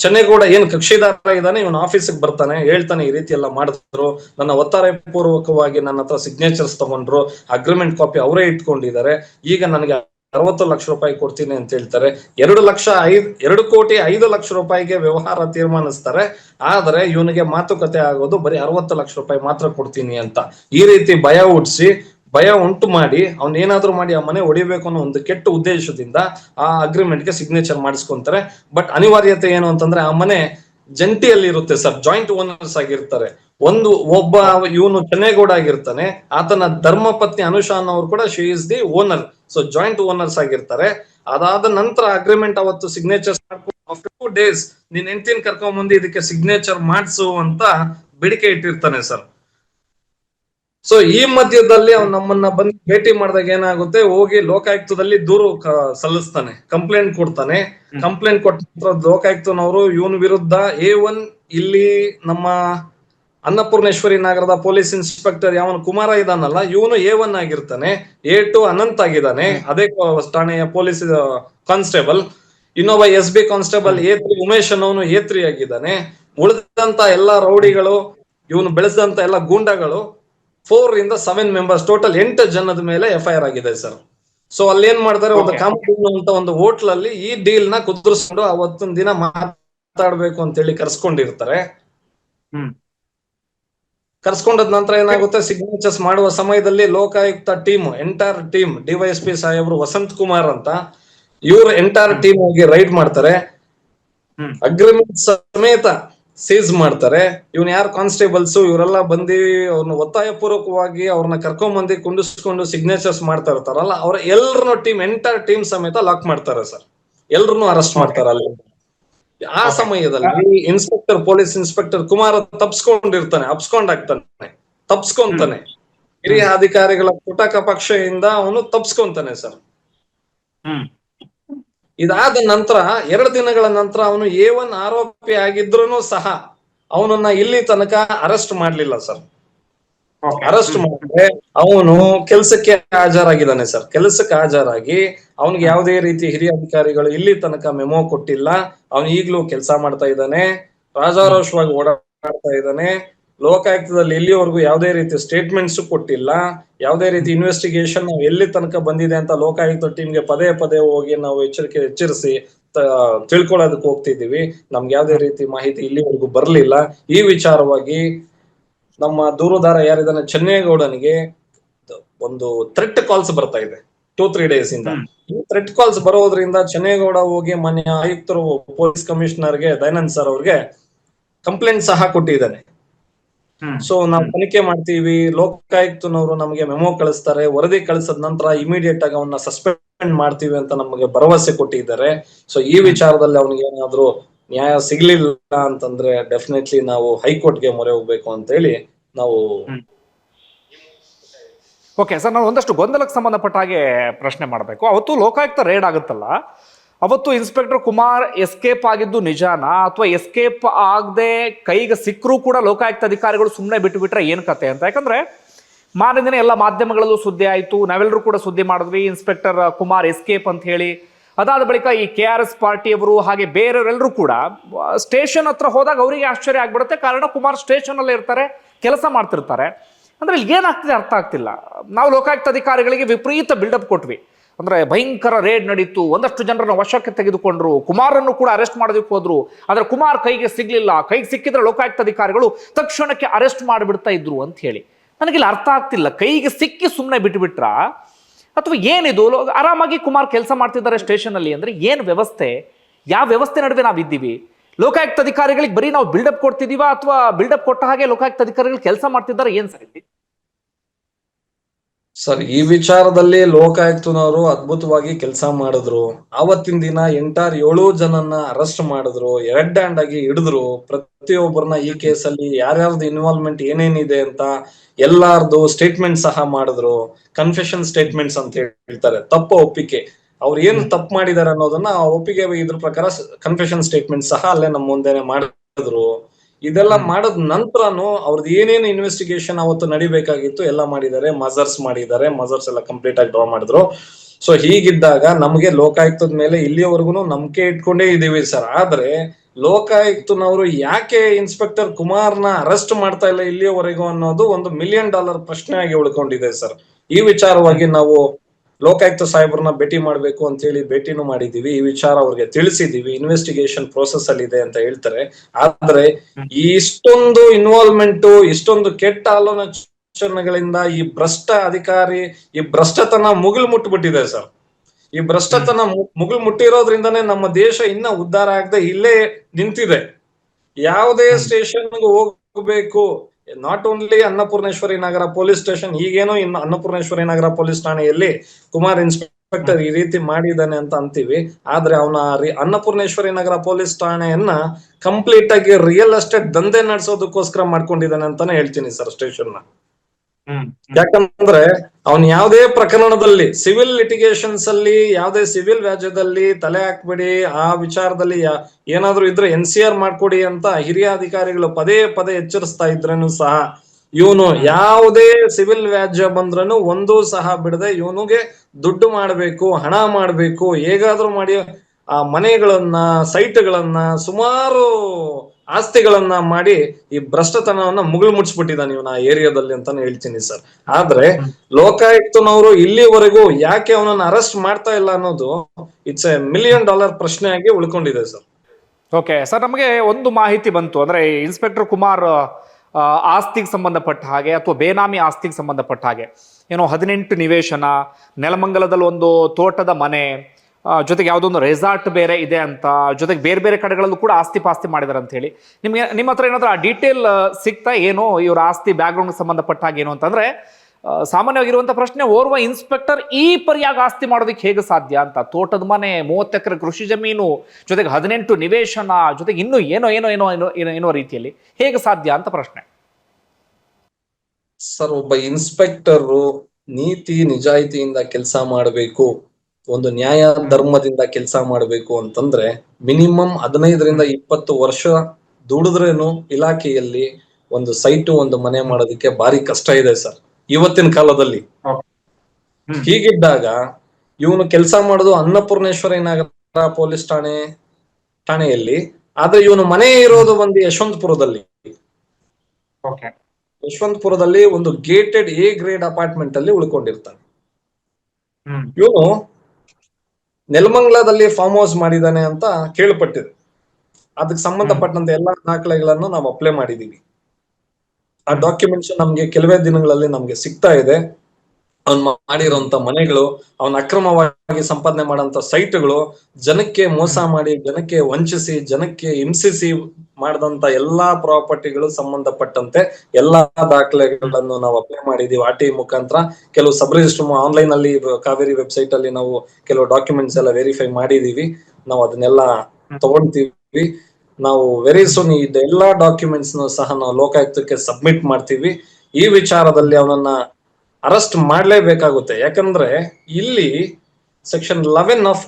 ಚೆನ್ನೇಗೌಡ ಏನ್ ಕಕ್ಷಿದಾರ ಇದ್ದಾನೆ ಇವನು ಆಫೀಸಿಗೆ ಬರ್ತಾನೆ, ಹೇಳ್ತಾನೆ ಈ ರೀತಿ ಎಲ್ಲ ಮಾಡಿದ್ರು. ನನ್ನ ಒತ್ತಾಯ ಪೂರ್ವಕವಾಗಿ ನನ್ನ ಹತ್ರ ಸಿಗ್ನೇಚರ್ಸ್ ತಗೊಂಡ್ರು ಅಗ್ರಿಮೆಂಟ್ ಕಾಪಿ ಅವರೇ ಇಟ್ಕೊಂಡಿದ್ದಾರೆ. ಈಗ ನನಗೆ ಅರವತ್ತು ಲಕ್ಷ ರೂಪಾಯಿ ಕೊಡ್ತೀನಿ ಅಂತ ಹೇಳ್ತಾರೆ. ಎರಡು ಲಕ್ಷ ಐದ್, ಎರಡು ಕೋಟಿ ಐದು ಲಕ್ಷ ರೂಪಾಯಿಗೆ ವ್ಯವಹಾರ ತೀರ್ಮಾನಿಸ್ತಾರೆ. ಆದ್ರೆ ಇವನಿಗೆ ಮಾತುಕತೆ ಆಗೋದು ಬರೀ ಅರವತ್ತು ಲಕ್ಷ ರೂಪಾಯಿ ಮಾತ್ರ ಕೊಡ್ತೀನಿ ಅಂತ. ಈ ರೀತಿ ಭಯ ಹುಟ್ಟಿಸಿ, ಭಯ ಉಂಟು ಮಾಡಿ, ಅವ್ನ್ ಏನಾದ್ರೂ ಮಾಡಿ ಆ ಮನೆ ಹೊಡಿಬೇಕು ಅನ್ನೋ ಒಂದು ಕೆಟ್ಟ ಉದ್ದೇಶದಿಂದ ಆ ಅಗ್ರಿಮೆಂಟ್ಗೆ ಸಿಗ್ನೇಚರ್ ಮಾಡಿಸ್ಕೊಂತಾರೆ. ಬಟ್ ಅನಿವಾರ್ಯತೆ ಏನು ಅಂತಂದ್ರೆ ಆ ಮನೆ ಜಂಟಿಯಲ್ಲಿ ಇರುತ್ತೆ ಸರ್ ಜಾಯಿಂಟ್ ಓನರ್ಸ್ ಆಗಿರ್ತಾರೆ. ಒಂದು ಒಬ್ಬ ಇವನು ಚೆನ್ನೇಗೌಡ ಆಗಿರ್ತಾನೆ, ಆತನ ಧರ್ಮಪತ್ನಿ ಅನುಷಾ ಅವರು ಕೂಡ she is the owner so joint owners ಆಗಿರ್ತಾರೆ. ಅದಾದ ನಂತರ ಅಗ್ರಿಮೆಂಟ್ ಅವತ್ತು ಸಿಗ್ನೇಚರ್ ಆಫ್ಟರ್ ಡೇಸ್ ನೀನ್ ಹೆಂಡತಿನ ಕರ್ಕೊಂಡ್ ಬಂದು ಇದಕ್ಕೆ ಸಿಗ್ನೇಚರ್ ಮಾಡಿಸು ಅಂತ ಬೇಡಿಕೆ ಇಟ್ಟಿರ್ತಾನೆ ಸರ್. ಸೊ ಈ ಮಧ್ಯದಲ್ಲಿ ಅವ್ನು ನಮ್ಮನ್ನ ಬಂದು ಭೇಟಿ ಮಾಡಿದಾಗ ಏನಾಗುತ್ತೆ? ಹೋಗಿ ಲೋಕಾಯುಕ್ತದಲ್ಲಿ ದೂರು ಸಲ್ಲಿಸ್ತಾನೆ. ಕಂಪ್ಲೇಂಟ್ ಕೊಡ್ತಾನೆ. ಕಂಪ್ಲೇಂಟ್ ಕೊಟ್ಟ ನಂತರ ಲೋಕಾಯುಕ್ತನವರು ಇವನ್ ವಿರುದ್ಧ ಎ ಒನ್ ಇಲ್ಲಿ ನಮ್ಮ ಅನ್ನಪೂರ್ಣೇಶ್ವರಿ ನಗರದ ಪೊಲೀಸ್ ಇನ್ಸ್ಪೆಕ್ಟರ್ ಯಾವನ್ ಕುಮಾರ ಇದಾನಲ್ಲ ಇವನು ಎ ಒನ್ ಆಗಿರ್ತಾನೆ. ಎ ಟು ಅನಂತ್ ಆಗಿದ್ದಾನೆ. ಅದೇ ಠಾಣೆಯ ಪೊಲೀಸ್ ಕಾನ್ಸ್ಟೇಬಲ್. ಇನ್ನೊಬ್ಬ S B constable A three Umesh ಅನ್ನೋನು ಎ ತ್ರೀ ಆಗಿದ್ದಾನೆ ಉಳಿದಂತ ಎಲ್ಲಾ ರೌಡಿಗಳು ಇವನು ಬೆಳೆಸಿದಂತ ಎಲ್ಲ ಗೂಂಡಗಳು ಫೋರ್ ಇಂದ ಸೆವೆನ್ ಮೆಂಬರ್ಸ್ ಟೋಟಲ್ ಎಂಟು ಜನದ ಮೇಲೆ ಎಫ್ ಐ ಆರ್ ಆಗಿದೆ ಸರ್ ಸೊ ಅಲ್ಲಿ ಏನ್ ಮಾಡ್ತಾರೆ ಒಂದು. ಕಾಂಪೌಂಡ್ ಅಂತ ಒಂದು ಹೋಟ್ಲ್ ಅಲ್ಲಿ ಈ ಡೀಲ್ನ ಕುದುರಿಸ್ಕೊಂಡು ಅವತ್ತಿನ ದಿನ ಮಾತಾಡ್ಬೇಕು ಅಂತ ಹೇಳಿ ಕರ್ಸ್ಕೊಂಡಿರ್ತಾರೆ ಹ್ಮ್. ಕರ್ಸ್ಕೊಂಡದ ನಂತರ ಏನಾಗುತ್ತೆ ಸಿಗ್ನೇಚರ್ಸ್ ಮಾಡುವ ಸಮಯದಲ್ಲಿ Lokayukta team entire team DYSP ಸಾಹೇಬ್ರು ವಸಂತ್ ಕುಮಾರ್ ಅಂತ ಇವ್ರ ಎಂಟೈರ್ ಟೀಮ್ ಹೋಗಿ ರೈಡ್ ಮಾಡ್ತಾರೆ ಹ್ಮ್. ಅಗ್ರಿಮೆಂಟ್ ಸಮೇತ ಸೀಸ್ ಮಾಡ್ತಾರೆ. ಇವನ್ ಯಾರು ಕಾನ್ಸ್ಟೇಬಲ್ಸ್ ಇವರೆಲ್ಲ ಬಂದು ಅವ್ರನ್ನ ಒತ್ತಾಯ ಪೂರ್ವಕವಾಗಿ ಅವ್ರನ್ನ ಕರ್ಕೊಂಡ್ ಬಂದಿ ಕುಂಡಿಸ್ಕೊಂಡು ಸಿಗ್ನೇಚರ್ಸ್ ಮಾಡ್ತಾ ಇರ್ತಾರಲ್ಲ ಅವ್ರ ಎಲ್ರನ್ನೂ ಟೀಮ್ ಎಂಟರ್ ಟೀಮ್ ಸಮೇತ ಲಾಕ್ ಮಾಡ್ತಾರೆ ಸರ್. ಎಲ್ರನ್ನೂ ಅರೆಸ್ಟ್ ಮಾಡ್ತಾರೆ ಅಲ್ಲಿ. ಆ ಸಮಯದಲ್ಲಿ ಇನ್ಸ್ಪೆಕ್ಟರ್ ಪೊಲೀಸ್ ಇನ್ಸ್ಪೆಕ್ಟರ್ ಕುಮಾರ್ ತಪ್ಸ್ಕೊಂಡಿರ್ತಾನೆ ಅಪ್ಸ್ಕೊಂಡ್ ಆಗ್ತಾನೆ ತಪ್ಸ್ಕೊಂತಾನೆ. ಹಿರಿಯ ಅಧಿಕಾರಿಗಳ ಪುಟಕ ಪಕ್ಷೆಯಿಂದ ಅವನು ತಪ್ಸ್ಕೊಂತಾನೆ ಸರ್. ಹ್ಮ್. ಇದಾದ ನಂತರ ಎರಡು ದಿನಗಳ ನಂತರ ಅವನು ಎ ಒನ್ ಆರೋಪಿ ಆಗಿದ್ರು ಸಹ ಅವನನ್ನ ಇಲ್ಲಿ ತನಕ ಅರೆಸ್ಟ್ ಮಾಡ್ಲಿಲ್ಲ ಸರ್. ಅರೆಸ್ಟ್ ಮಾಡಿದ್ರೆ ಅವನು ಕೆಲಸಕ್ಕೆ ಹಾಜರಾಗಿದ್ದಾನೆ ಸರ್. ಕೆಲಸಕ್ಕೆ ಹಾಜರಾಗಿ ಅವನಿಗೆ ಯಾವುದೇ ರೀತಿ ಹಿರಿಯ ಅಧಿಕಾರಿಗಳು ಇಲ್ಲಿ ತನಕ ಮೆಮೊ ಕೊಟ್ಟಿಲ್ಲ. ಅವನು ಈಗ್ಲೂ ಕೆಲಸ ಮಾಡ್ತಾ ಇದ್ದಾನೆ. ರಾಜಾರೋಷವಾಗಿ ಓಡಾಡ್ತಾ ಇದ್ದಾನೆ. ಲೋಕಾಯುಕ್ತದಲ್ಲಿ ಇಲ್ಲಿವರೆಗೂ ಯಾವುದೇ ರೀತಿ ಸ್ಟೇಟ್ಮೆಂಟ್ಸ್ ಕೊಟ್ಟಿಲ್ಲ. ಯಾವುದೇ ರೀತಿ ಇನ್ವೆಸ್ಟಿಗೇಷನ್ ನಾವು ಎಲ್ಲಿ ತನಕ ಬಂದಿದೆ ಅಂತ ಲೋಕಾಯುಕ್ತ ಟೀಮ್ಗೆ ಪದೇ ಪದೇ ಹೋಗಿ ನಾವು ಎಚ್ಚರಿಕೆ ಎಚ್ಚರಿಸಿ ತಿಳ್ಕೊಳ್ಳೋದಕ್ಕೆ ಹೋಗ್ತಿದ್ದೀವಿ. ನಮ್ಗೆ ಯಾವುದೇ ರೀತಿ ಮಾಹಿತಿ ಇಲ್ಲಿವರೆಗೂ ಬರಲಿಲ್ಲ. ಈ ವಿಚಾರವಾಗಿ ನಮ್ಮ ದೂರುದಾರ ಯಾರಿದ್ದಾನೆ? ಚೆನ್ನೇಗೌಡನಿಗೆ ಒಂದು ಥ್ರೆಟ್ ಕಾಲ್ಸ್ ಬರ್ತಾ ಇದೆ. ಟೂ ತ್ರೀ ಡೇಸ್ ಇಂದ. ಈ ಥ್ರೆಟ್ ಕಾಲ್ಸ್ ಬರೋದ್ರಿಂದ ಚೆನ್ನೇಗೌಡ ಹೋಗಿ ಮಾನ್ಯ ಆಯುಕ್ತರು ಪೊಲೀಸ್ ಕಮಿಷನರ್ಗೆ ದಯಾನಂದ್ ಸರ್ ಅವ್ರಿಗೆ ಕಂಪ್ಲೇಂಟ್ ಸಹ ಕೊಟ್ಟಿದ್ದಾನೆ. ಸೊ ನಾವು ತನಿಖೆ ಮಾಡ್ತೀವಿ. ಲೋಕಾಯುಕ್ತನವರು ನಮಗೆ ಮೆಮೊ ಕಳಿಸ್ತಾರೆ. ವರದಿ ಕಳಿಸಿದ ನಂತರ ಇಮಿಡಿಯೇಟ್ ಆಗಿ ಅವನ್ನ ಸಸ್ಪೆಂಡ್ ಮಾಡ್ತೀವಿ ಅಂತ ನಮಗೆ ಭರವಸೆ ಕೊಟ್ಟಿದ್ದಾರೆ. ಸೊ ಈ ವಿಚಾರದಲ್ಲಿ ಅವನಿಗೆ ಏನಾದ್ರೂ ನ್ಯಾಯ ಸಿಗ್ಲಿಲ್ಲ ಅಂತಂದ್ರೆ ಡೆಫಿನೆಟ್ಲಿ ನಾವು ಹೈಕೋರ್ಟ್ಗೆ ಮೊರೆ ಹೋಗ್ಬೇಕು ಅಂತ ಹೇಳಿ ನಾವು ಓಕೆ ಸರ್ ನಾವು ಒಂದಷ್ಟು ಗೊಂದಲಕ್ಕೆ ಸಂಬಂಧಪಟ್ಟ ಹಾಗೆ ಪ್ರಶ್ನೆ ಮಾಡಬೇಕು. ಅವತ್ತು ಲೋಕಾಯುಕ್ತ ರೇಡ್ ಆಗುತ್ತಲ್ಲ? ಅವತ್ತು ಇನ್ಸ್ಪೆಕ್ಟರ್ ಕುಮಾರ್ ಎಸ್ಕೇಪ್ ಆಗಿದ್ದು ನಿಜಾನಾ? ಅಥವಾ ಎಸ್ಕೇಪ್ ಆಗದೆ ಕೈಗೆ ಸಿಕ್ಕರೂ ಕೂಡ ಲೋಕಾಯುಕ್ತ ಅಧಿಕಾರಿಗಳು ಸುಮ್ಮನೆ ಬಿಟ್ಟು ಬಿಟ್ರೆ ಏನು ಕತೆ ಅಂತ? ಯಾಕಂದ್ರೆ ಮಾರನೇ ಎಲ್ಲ ಮಾಧ್ಯಮಗಳಲ್ಲೂ ಸುದ್ದಿ ಆಯಿತು. ನಾವೆಲ್ಲರೂ ಕೂಡ ಸುದ್ದಿ ಮಾಡಿದ್ವಿ. ಇನ್ಸ್ಪೆಕ್ಟರ್ ಕುಮಾರ್ ಎಸ್ಕೇಪ್ ಅಂತ ಹೇಳಿ. ಅದಾದ ಬಳಿಕ ಈ ಕೆ ಆರ್ ಎಸ್ ಪಾರ್ಟಿಯವರು ಹಾಗೆ ಬೇರೆಯವರೆಲ್ಲರೂ ಕೂಡ ಸ್ಟೇಷನ್ ಹತ್ರ ಹೋದಾಗ ಅವರಿಗೆ ಆಶ್ಚರ್ಯ ಆಗ್ಬಿಡುತ್ತೆ. ಕಾರಣ ಕುಮಾರ್ ಸ್ಟೇಷನ್ ಅಲ್ಲೇ ಇರ್ತಾರೆ, ಕೆಲಸ ಮಾಡ್ತಿರ್ತಾರೆ. ಅಂದ್ರೆ ಇಲ್ಲಿ ಏನಾಗ್ತಿದೆ ಅರ್ಥ ಆಗ್ತಿಲ್ಲ. ನಾವು ಲೋಕಾಯುಕ್ತ ಅಧಿಕಾರಿಗಳಿಗೆ ವಿಪರೀತ ಬಿಲ್ಡಪ್ ಕೊಟ್ವಿ. ಅಂದ್ರೆ ಭಯಂಕರ ರೇಡ್ ನಡೀತು. ಒಂದಷ್ಟು ಜನರನ್ನು ವಶಕ್ಕೆ ತೆಗೆದುಕೊಂಡ್ರು. ಕುಮಾರನ್ನು ಕೂಡ ಅರೆಸ್ಟ್ ಮಾಡೋದಕ್ಕೆ ಹೋದ್ರು. ಆದರೆ ಕುಮಾರ್ ಕೈಗೆ ಸಿಗ್ಲಿಲ್ಲ. ಕೈಗೆ ಸಿಕ್ಕಿದ್ರೆ ಲೋಕಾಯುಕ್ತ ಅಧಿಕಾರಿಗಳು ತಕ್ಷಣಕ್ಕೆ ಅರೆಸ್ಟ್ ಮಾಡಿಬಿಡ್ತಾ ಇದ್ರು ಅಂತ ಹೇಳಿ. ನನಗಿಲ್ಲಿ ಅರ್ಥ ಆಗ್ತಿಲ್ಲ. ಕೈಗೆ ಸಿಕ್ಕಿ ಸುಮ್ಮನೆ ಬಿಟ್ಟುಬಿಟ್ರ ಅಥವಾ ಏನಿದು? ಆರಾಮಾಗಿ ಕುಮಾರ್ ಕೆಲಸ ಮಾಡ್ತಿದ್ದಾರೆ ಸ್ಟೇಷನ್ ಅಲ್ಲಿ ಅಂದ್ರೆ ಏನ್ ವ್ಯವಸ್ಥೆ? ಯಾವ ವ್ಯವಸ್ಥೆ ನಡುವೆ ನಾವು ಇದ್ದೀವಿ ಲೋಕಾಯುಕ್ತ ಅಧಿಕಾರಿಗಳಿಗೆ ಬರೀ ನಾವು ಬಿಲ್ಡಪ್ ಕೊಡ್ತಿದೀವಾ? ಅಥವಾ ಬಿಲ್ಡಪ್ ಕೊಟ್ಟ ಹಾಗೆ ಲೋಕಾಯುಕ್ತ ಅಧಿಕಾರಿಗಳು ಕೆಲಸ ಮಾಡ್ತಿದ್ದಾರೆ? ಏನು ಸರ್? ಇಲ್ಲಿ ಸರ್ ಈ ವಿಚಾರದಲ್ಲಿ ಲೋಕಾಯುಕ್ತನವರು ಅದ್ಭುತವಾಗಿ ಕೆಲಸ ಮಾಡಿದ್ರು. ಆವತ್ತಿನ ದಿನ ಎಂಟಾರ್ ಏಳು ಜನನ್ನ ಅರೆಸ್ಟ್ ಮಾಡಿದ್ರು. ರೆಡ್ ಹ್ಯಾಂಡ್ ಆಗಿ ಹಿಡಿದ್ರು. ಪ್ರತಿಯೊಬ್ಬರನ್ನ ಈ ಕೇಸಲ್ಲಿ ಯಾರ್ಯಾರ್ದು ಇನ್ವಾಲ್ವ್ಮೆಂಟ್ ಏನೇನಿದೆ ಅಂತ ಎಲ್ಲಾರ್ದು ಸ್ಟೇಟ್ಮೆಂಟ್ ಸಹ ಮಾಡಿದ್ರು. ಕನ್ಫೆಷನ್ ಸ್ಟೇಟ್ಮೆಂಟ್ಸ್ ಅಂತ ಹೇಳ್ತಾರೆ. ತಪ್ಪ ಒಪ್ಪಿಗೆ ಅವ್ರು ಏನ್ ತಪ್ಪು ಮಾಡಿದಾರೆ ಅನ್ನೋದನ್ನ ಆ ಒಪ್ಪಿಗೆ ಇದ್ರ ಪ್ರಕಾರ ಕನ್ಫೆಷನ್ ಸ್ಟೇಟ್ಮೆಂಟ್ ಸಹ ಅಲ್ಲೇ ನಮ್ಮ ಮುಂದೆನೆ ಮಾಡಿದ್ರು. ಇದೆಲ್ಲ ಮಾಡದ ನಂತರನು ಅವ್ರದ್ದು ಏನೇನು ಇನ್ವೆಸ್ಟಿಗೇಷನ್ ಅವತ್ತು ನಡಿಬೇಕಾಗಿತ್ತು ಎಲ್ಲ ಮಾಡಿದ್ದಾರೆ ಮಜರ್ಸ್ ಮಾಡಿದ್ದಾರೆ ಮಜರ್ಸ್ ಎಲ್ಲ ಕಂಪ್ಲೀಟ್ ಆಗಿ ಡ್ರಾ ಮಾಡಿದ್ರು. ಸೊ ಹೀಗಿದ್ದಾಗ ನಮಗೆ ಲೋಕಾಯುಕ್ತದ ಮೇಲೆ ಇಲ್ಲಿಯವರೆಗೂ ನಂಬಿಕೆ ಇಟ್ಕೊಂಡೇ ಇದ್ದೀವಿ ಸರ್. ಆದ್ರೆ ಲೋಕಾಯುಕ್ತನವರು ಯಾಕೆ ಇನ್ಸ್ಪೆಕ್ಟರ್ ಕುಮಾರ್ನ ಅರೆಸ್ಟ್ ಮಾಡ್ತಾ ಇಲ್ಲ ಇಲ್ಲಿಯವರೆಗೂ ಅನ್ನೋದು ಒಂದು ಮಿಲಿಯನ್ ಡಾಲರ್ ಪ್ರಶ್ನೆಯಾಗಿ ಉಳ್ಕೊಂಡಿದೆ ಸರ್. ಈ ವಿಚಾರವಾಗಿ ನಾವು ಲೋಕಾಯುಕ್ತ ಸಾಹೇಬ್ರನ್ನ ಭೇಟಿ ಮಾಡ್ಬೇಕು ಅಂತ ಹೇಳಿ ಭೇಟಿನೂ ಮಾಡಿದೀವಿ ಈ ವಿಚಾರ ಅವ್ರಿಗೆ ತಿಳಿಸಿದೀವಿ ಇನ್ವೆಸ್ಟಿಗೇಷನ್ ಪ್ರೋಸೆಸ್ ಅಲ್ಲಿ ಇದೆ ಅಂತ ಹೇಳ್ತಾರೆ. ಆದ್ರೆ ಇಷ್ಟೊಂದು ಇನ್ವಾಲ್ವ್ಮೆಂಟ್ ಇಷ್ಟೊಂದು ಕೆಟ್ಟ ಆಲೋಚನೆಗಳಿಂದ ಈ ಭ್ರಷ್ಟ ಅಧಿಕಾರಿ ಈ ಭ್ರಷ್ಟತನ ಮುಗಿಲು ಮುಟ್ಬಿಟ್ಟಿದೆ ಸರ್. ಈ ಭ್ರಷ್ಟತನ ಮುಗಿಲು ಮುಟ್ಟಿರೋದ್ರಿಂದಾನೇ ನಮ್ಮ ದೇಶ ಇನ್ನ ಉದ್ಧಾರ ಆಗದೆ ಇಲ್ಲೇ ನಿಂತಿದೆ. ಯಾವುದೇ ಸ್ಟೇಷನ್ಗೆ ಹೋಗ್ಬೇಕು. Not only Annapoorneshwari Nagar police station ಈಗೇನೋ ಇನ್ನು ಅನ್ನಪೂರ್ಣೇಶ್ವರಿ ನಗರ ಪೊಲೀಸ್ ಠಾಣೆಯಲ್ಲಿ ಕುಮಾರ್ ಇನ್ಸ್ಪೆಕ್ಟರ್ ಈ ರೀತಿ ಮಾಡಿದ್ದಾನೆ ಅಂತ ಅಂತೀವಿ. ಆದ್ರೆ ಅವನ ಅನ್ನಪೂರ್ಣೇಶ್ವರಿ ನಗರ ಪೊಲೀಸ್ ಠಾಣೆಯನ್ನ ಕಂಪ್ಲೀಟ್ ಆಗಿ ರಿಯಲ್ ಎಸ್ಟೇಟ್ ದಂಧೆ ನಡೆಸೋದಕ್ಕೋಸ್ಕರ ಮಾಡ್ಕೊಂಡಿದ್ದಾನೆ ಅಂತಾನೆ ಹೇಳ್ತೀನಿ ಸರ್ ಸ್ಟೇಷನ್ನ. ಯಾಕಂದ್ರೆ ಅವನ್ ಯಾವುದೇ ಪ್ರಕರಣದಲ್ಲಿ ಸಿವಿಲ್ ಲಿಟಿಗೇಷನ್ಸ್ ಅಲ್ಲಿ ಯಾವುದೇ ಸಿವಿಲ್ ವ್ಯಾಜ್ಯದಲ್ಲಿ ತಲೆ ಹಾಕ್ಬೇಡಿ ಆ ವಿಚಾರದಲ್ಲಿ ಏನಾದ್ರು ಇದ್ರೆ ಎನ್ ಸಿ ಆರ್ ಮಾಡ್ಕೊಡಿ ಅಂತ ಹಿರಿಯ ಅಧಿಕಾರಿಗಳು ಪದೇ ಪದೇ ಎಚ್ಚರಿಸ್ತಾ ಇದ್ರೇನು ಸಹ ಇವನು ಯಾವುದೇ ಸಿವಿಲ್ ವ್ಯಾಜ್ಯ ಬಂದ್ರೂ ಒಂದೂ ಸಹ ಬಿಡದೆ ಇವನಿಗೆ ದುಡ್ಡು ಮಾಡ್ಬೇಕು ಹಣ ಮಾಡ್ಬೇಕು ಹೇಗಾದ್ರೂ ಮಾಡಿ ಆ ಮನೆಗಳನ್ನ ಸೈಟ್ಗಳನ್ನ ಸುಮಾರು ಆಸ್ತಿಗಳನ್ನ ಮಾಡಿ ಈ ಭ್ರಷ್ಟತನವನ್ನ ಮುಗಿಲು ಮುಚ್ಚಿಬಿಟ್ಟಿದ್ದಾನೆ ಇವನ ಆ ಏರಿಯಾದಲ್ಲಿ ಅಂತಾನೆ ಹೇಳ್ತೀನಿ ಸರ್. ಆದ್ರೆ ಲೋಕಾಯುಕ್ತನವರು ಇಲ್ಲಿವರೆಗೂ ಯಾಕೆ ಅವನನ್ನ ಅರೆಸ್ಟ್ ಮಾಡ್ತಾ ಇಲ್ಲ ಅನ್ನೋದು ಇಟ್ಸ್ ಎ ಮಿಲಿಯನ್ ಡಾಲರ್ ಪ್ರಶ್ನೆಯಾಗಿ ಉಳ್ಕೊಂಡಿದೆ ಸರ್. ಓಕೆ ಸರ್ ನಮಗೆ ಒಂದು ಮಾಹಿತಿ ಬಂತು. ಅಂದ್ರೆ ಇನ್ಸ್ಪೆಕ್ಟರ್ ಕುಮಾರ್ ಆಸ್ತಿಗೆ ಸಂಬಂಧಪಟ್ಟ ಹಾಗೆ ಅಥವಾ ಬೇನಾಮಿ ಆಸ್ತಿಗೆ ಸಂಬಂಧಪಟ್ಟ ಹಾಗೆ. ಏನೋ ಹದಿನೆಂಟು ನಿವೇಶನ, ನೆಲಮಂಗಲದಲ್ಲಿ ಒಂದು ತೋಟದ ಮನೆ ಜೊತೆಗೆ ಯಾವುದೊಂದು ರೆಸಾರ್ಟ್ ಬೇರೆ ಇದೆ ಅಂತ, ಜೊತೆಗೆ ಬೇರೆ ಬೇರೆ ಕಡೆಗಳಲ್ಲೂ ಕೂಡ ಆಸ್ತಿ ಪಾಸ್ತಿ ಮಾಡಿದಾರೆ ಅಂತ ಹೇಳಿ. ನಿಮ್ಗೆ, ನಿಮ್ಮ ಹತ್ರ ಏನಾದ್ರೂ ಆ ಡೀಟೇಲ್ ಸಿಗ್ತಾ ಏನೋ ಇವರ ಆಸ್ತಿ ಬ್ಯಾಕ್ಗ್ರೌಂಡ್ ಸಂಬಂಧಪಟ್ಟ ಹಾಗೆ ಏನು ಅಂತಂದ್ರೆ ಸಾಮಾನ್ಯವಾಗಿರುವಂಥ ಪ್ರಶ್ನೆ, ಓರ್ವ ಇನ್ಸ್ಪೆಕ್ಟರ್ ಈ ಪರ್ಯಾಗ ಆಸ್ತಿ ಮಾಡೋದಕ್ಕೆ ಹೇಗೆ ಸಾಧ್ಯ ಅಂತ. ತೋಟದ ಮನೆ, ಮೂವತ್ತು ಎಕರೆ ಕೃಷಿ ಜಮೀನು, ಜೊತೆಗೆ ಹದಿನೆಂಟು ನಿವೇಶನ, ಜೊತೆಗೆ ಇನ್ನೂ ಏನೋ ಏನೋ ಏನೋ ಏನೋ ಏನೋ ರೀತಿಯಲ್ಲಿ ಹೇಗೆ ಸಾಧ್ಯ ಅಂತ ಪ್ರಶ್ನೆ. ಸರ್, ಒಬ್ಬ ಇನ್ಸ್ಪೆಕ್ಟರ್ ನೀತಿ, ನಿಜಾಯಿತಿಯಿಂದ ಕೆಲಸ ಮಾಡಬೇಕು. ಒಂದು ನ್ಯಾಯ ಧರ್ಮದಿಂದ ಕೆಲಸ ಮಾಡಬೇಕು ಅಂತಂದ್ರೆ ಮಿನಿಮಮ್ ಹದಿನೈದರಿಂದ ಇಪ್ಪತ್ತು ವರ್ಷ ದುಡಿದ್ರೇನು ಇಲಾಖೆಯಲ್ಲಿ ಒಂದು ಸೈಟು ಒಂದು ಮನೆ ಮಾಡೋದಕ್ಕೆ ಭಾರಿ ಕಷ್ಟ ಇದೆ ಸರ್ ಇವತ್ತಿನ ಕಾಲದಲ್ಲಿ. ಹೀಗಿದ್ದಾಗ ಇವನು ಕೆಲಸ ಮಾಡೋದು ಅನ್ನಪೂರ್ಣೇಶ್ವರಿ ನಗರ ಪೊಲೀಸ್ ಠಾಣೆ ಠಾಣೆಯಲ್ಲಿ ಆದ್ರೆ ಇವನು ಮನೆ ಇರೋದು ಒಂದು ಯಶವಂತಪುರದಲ್ಲಿ. ಯಶವಂತಪುರದಲ್ಲಿ ಒಂದು ಗೇಟೆಡ್ ಎ ಗ್ರೇಡ್ ಅಪಾರ್ಟ್ಮೆಂಟ್ ಅಲ್ಲಿ ಉಳ್ಕೊಂಡಿರ್ತಾನೆ ಇವನು ನೆಲಮಂಗಲದಲ್ಲಿ ಫಾರ್ಮ್ ಹೌಸ್ ಮಾಡಿದಾನೆ ಅಂತ ಕೇಳ್ಪಟ್ಟಿದೆ. ಅದಕ್ಕೆ ಸಂಬಂಧಪಟ್ಟಂತ ಎಲ್ಲಾ ದಾಖಲೆಗಳನ್ನು ನಾವು ಅಪ್ಲೈ ಮಾಡಿದೀವಿ ಆ ಡಾಕ್ಯುಮೆಂಟ್ಸ್ ನಮ್ಗೆ ಕೆಲವೇ ದಿನಗಳಲ್ಲಿ ನಮ್ಗೆ ಸಿಗ್ತಾ ಇದೆ. ಅವ್ನ್ ಮಾಡಿರುವಂತ ಮನೆಗಳು ಅವನ್ ಅಕ್ರಮವಾಗಿ ಸಂಪಾದನೆ ಮಾಡಂತ ಸೈಟ್ಗಳು ಜನಕ್ಕೆ ಮೋಸ ಮಾಡಿ ಜನಕ್ಕೆ ವಂಚಿಸಿ ಜನಕ್ಕೆ ಹಿಂಸಿಸಿ ಮಾಡಿದಂತ ಎಲ್ಲಾ ಪ್ರಾಪರ್ಟಿಗಳು ಸಂಬಂಧಪಟ್ಟಂತೆ ಎಲ್ಲಾ ದಾಖಲೆಗಳನ್ನು ನಾವು ಅಪ್ಲೈ ಮಾಡಿದೀವಿ. ಆರ್ ಟಿ ಮುಖಾಂತರ ಕೆಲವು ಸಬ್ ರಿಜಿಸ್ಟರ್ ಆನ್ಲೈನ್ ಅಲ್ಲಿ ಕಾವೇರಿ ವೆಬ್ಸೈಟ್ ಅಲ್ಲಿ ನಾವು ಕೆಲವು ಡಾಕ್ಯುಮೆಂಟ್ಸ್ ಎಲ್ಲ ವೆರಿಫೈ ಮಾಡಿದೀವಿ. ನಾವು ಅದನ್ನೆಲ್ಲ ತಗೊಂತೀವಿ ನಾವು ವೆರಿ ಸೂನ್ ಎಲ್ಲಾ ಡಾಕ್ಯುಮೆಂಟ್ಸ್ ಸಹ ನಾವು ಲೋಕಾಯುಕ್ತಕ್ಕೆ ಸಬ್ಮಿಟ್ ಮಾಡ್ತೀವಿ. ಈ ವಿಚಾರದಲ್ಲಿ ಅವನನ್ನ ಅರೆಸ್ಟ್ ಮಾಡಲೇಬೇಕಾಗುತ್ತೆ. ಯಾಕಂದ್ರೆ ಇಲ್ಲಿ section eleven of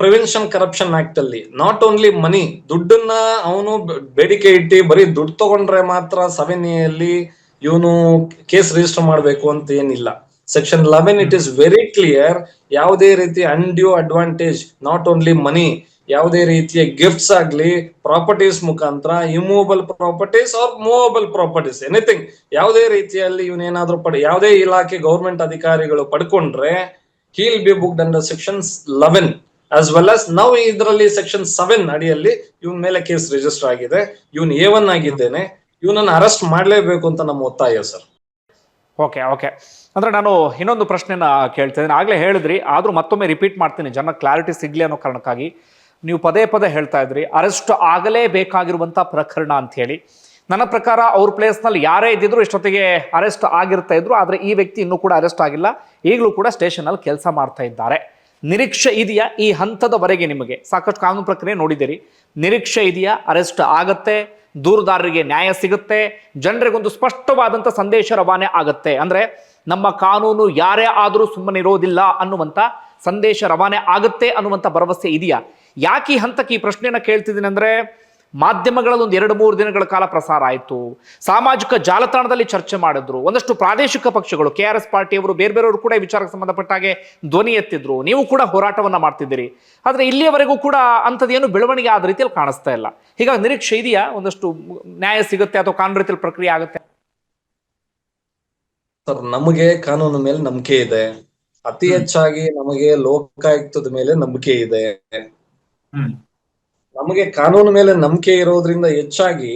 prevention corruption act ಅಲ್ಲಿ ನಾಟ್ ಓನ್ಲಿ ಮನಿ ದುಡ್ಡನ್ನ ಅವನು ಬೇಡಿಕೆ ಇಟ್ಟು ಬರೀ ದುಡ್ಡು ತಗೊಂಡ್ರೆ ಮಾತ್ರ ಸೆವೆನ್ ಅಲ್ಲಿ ಇವನು ಕೇಸ್ ರಿಜಿಸ್ಟರ್ ಮಾಡಬೇಕು ಅಂತ ಏನಿಲ್ಲ. Section eleven it is very clear ಯಾವುದೇ ರೀತಿ undue advantage not only money ಯಾವುದೇ ರೀತಿಯ ಗಿಫ್ಟ್ಸ್ ಆಗ್ಲಿ ಪ್ರಾಪರ್ಟೀಸ್ ಮುಖಾಂತರ immovable properties or movable properties anything ಯಾವುದೇ ರೀತಿಯಲ್ಲಿ ಇವನೇನಾದ್ರೂ ಪಡೆ, ಯಾವುದೇ ಇಲಾಖೆ ಗೌರ್ಮೆಂಟ್ ಅಧಿಕಾರಿಗಳು ಪಡ್ಕೊಂಡ್ರೆ he'll be booked under section eleven as well as ನಾವು ಇದರಲ್ಲಿ ಸೆಕ್ಷನ್ ಸೆವೆನ್ ಅಡಿಯಲ್ಲಿ ಇವನ್ ಮೇಲೆ ಕೇಸ್ ರಿಜಿಸ್ಟರ್ ಆಗಿದೆ. ಇವನ್ ಎ ಒನ್ ಆಗಿದ್ದೇನೆ. ಇವನನ್ನು ಅರೆಸ್ಟ್ ಮಾಡಲೇಬೇಕು ಅಂತ ನಮ್ಮ ಒತ್ತಾಯ ಸರ್ ಓಕೆ ಓಕೆ ಅಂದ್ರೆ ನಾನು ಇನ್ನೊಂದು ಪ್ರಶ್ನೆನ ಕೇಳ್ತಿದ್ದೇನೆ ಆಗ್ಲೇ ಹೇಳಿದ್ರಿ, ಆದರೂ ಮತ್ತೊಮ್ಮೆ ರಿಪೀಟ್ ಮಾಡ್ತೀನಿ. ಜನ ಕ್ಲಾರಿಟಿ ಸಿಗ್ಲಿ ಅನ್ನೋ ಕಾರಣಕ್ಕಾಗಿ. ನೀವು ಪದೇ ಪದೇ ಹೇಳ್ತಾ ಇದ್ರಿ ಅರೆಸ್ಟ್ ಆಗಲೇಬೇಕಾಗಿರುವಂಥ ಪ್ರಕರಣ ಅಂತ ಹೇಳಿ ನನ್ನ ಪ್ರಕಾರ ಅವ್ರ ಪ್ಲೇಸ್ನಲ್ಲಿ ಯಾರೇ ಇದ್ದಿದ್ರು ಇಷ್ಟೊತ್ತಿಗೆ ಅರೆಸ್ಟ್ ಆಗಿರ್ತಾ ಇದ್ರು, ಆದರೆ ಈ ವ್ಯಕ್ತಿ ಇನ್ನೂ ಕೂಡ ಅರೆಸ್ಟ್ ಆಗಿಲ್ಲ. ಈಗಲೂ ಕೂಡ ಸ್ಟೇಷನಲ್ಲಿ ಕೆಲಸ ಮಾಡ್ತಾ ಇದ್ದಾರೆ. ನಿರೀಕ್ಷೆ ಇದೆಯಾ? ಈ ಹಂತದವರೆಗೆ ನಿಮಗೆ. ಸಾಕಷ್ಟು ಕಾನೂನು ಪ್ರಕ್ರಿಯೆ ನೋಡಿದ್ದೀರಿ. ನಿರೀಕ್ಷೆ ಇದೆಯಾ? ಅರೆಸ್ಟ್ ಆಗತ್ತೆ, ದೂರುದಾರರಿಗೆ ನ್ಯಾಯ ಸಿಗುತ್ತೆ, ಜನರಿಗೊಂದು ಸ್ಪಷ್ಟವಾದಂಥ ಸಂದೇಶ ರವಾನೆ ಆಗತ್ತೆ. ಅಂದ್ರೆ ನಮ್ಮ ಕಾನೂನು ಯಾರೇ ಆದರೂ ಸುಮ್ಮನೆ ಇರೋದಿಲ್ಲ ಅನ್ನುವಂಥ ಸಂದೇಶ ರವಾನೆ ಆಗುತ್ತೆ ಅನ್ನುವಂಥ ಭರವಸೆ ಇದೆಯಾ? ಯಾಕೆ ಈ ಹಂತಕ್ಕೆ ಈ ಪ್ರಶ್ನೆಯನ್ನು ಕೇಳ್ತಿದ್ದೀನಿ ಅಂದರೆ ಮಾಧ್ಯಮಗಳಲ್ಲಿ ಒಂದು ಎರಡು ಮೂರು ದಿನಗಳ ಕಾಲ ಪ್ರಸಾರ ಆಯಿತು. ಸಾಮಾಜಿಕ ಜಾಲತಾಣದಲ್ಲಿ ಚರ್ಚೆ ಮಾಡಿದ್ರು. ಒಂದಷ್ಟು ಪ್ರಾದೇಶಿಕ ಪಕ್ಷಗಳು ಕೆ ಆರ್ ಎಸ್ ಪಾರ್ಟಿಯವರು ಬೇರೆ ಬೇರೆಯವರು ಕೂಡ ಈ ವಿಚಾರಕ್ಕೆ ಸಂಬಂಧಪಟ್ಟ ಹಾಗೆ ಧ್ವನಿ ಎತ್ತಿದ್ರು. ನೀವು ಕೂಡ ಹೋರಾಟವನ್ನ ಮಾಡ್ತಿದ್ದೀರಿ. ಆದರೆ ಇಲ್ಲಿಯವರೆಗೂ ಕೂಡ ಅಂಥದ್ದೇನು ಬೆಳವಣಿಗೆ ಆದ ರೀತಿಯಲ್ಲಿ ಕಾಣಿಸ್ತಾ ಇಲ್ಲ. ಹೀಗಾಗಿ ನಿರೀಕ್ಷೆ ಇದೆಯಾ? ಒಂದಷ್ಟು ನ್ಯಾಯ ಸಿಗುತ್ತೆ ಅಥವಾ ಕಾನೂನು ರೀತಿಯಲ್ಲಿ ಪ್ರಕ್ರಿಯೆ ಆಗುತ್ತೆ? ಸರ್ ನಮಗೆ ಕಾನೂನು ಮೇಲೆ ನಂಬಿಕೆ ಇದೆ. ಅತಿ ಹೆಚ್ಚಾಗಿ ನಮಗೆ ಲೋಕಾಯುಕ್ತದ ಮೇಲೆ ನಂಬಿಕೆ ಇದೆ. ನಮಗೆ ಕಾನೂನು ಮೇಲೆ ನಂಬಿಕೆ ಇರೋದ್ರಿಂದ ಹೆಚ್ಚಾಗಿ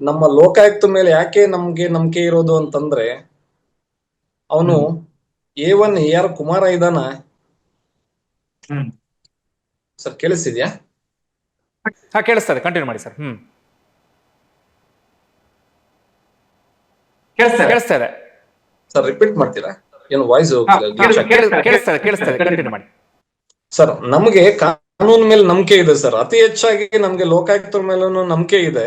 ನಮ್ಮ ಲೋಕಾಯುಕ್ತ ಮೇಲೆ ಯಾಕೆ ನಮ್ಗೆ ನಂಬಿಕೆ ಇರೋದು ಅಂತಂದ್ರೆ ಅವನು A one A R Kumara ಇದಾನ sir ಕೇಳಿಸ್ತಿದ್ಯಾ? ಹಾ ಕೇಳಿಸ್ತದೆ ಕಂಟಿನ್ಯೂ ಮಾಡಿ ಸರ್. ಹ್ಮ್. ಕೇಳಿಸ್ತಾ ಇದೆ? ಸರ್ ರಿಪೀಟ್ ಮಾಡ್ತೀರಾ? ಏನು ವಾಯ್ಸ್ ಕೇಳಿಸ್ತದೆ ಕೇಳಿಸ್ತದೆ ಕೇಳಿಸ್ತದೆ ಕಂಟಿನ್ಯೂ ಮಾಡಿ. ಸರ್ ನಮಗೆ ಕಾನೂನು ಮೇಲೆ ನಂಬಿಕೆ ಇದೆ ಸರ್. ಅತಿ ಹೆಚ್ಚಾಗಿ ನಮ್ಗೆ ಲೋಕಾಯುಕ್ತರ ಮೇಲೂ ನಂಬಿಕೆ ಇದೆ.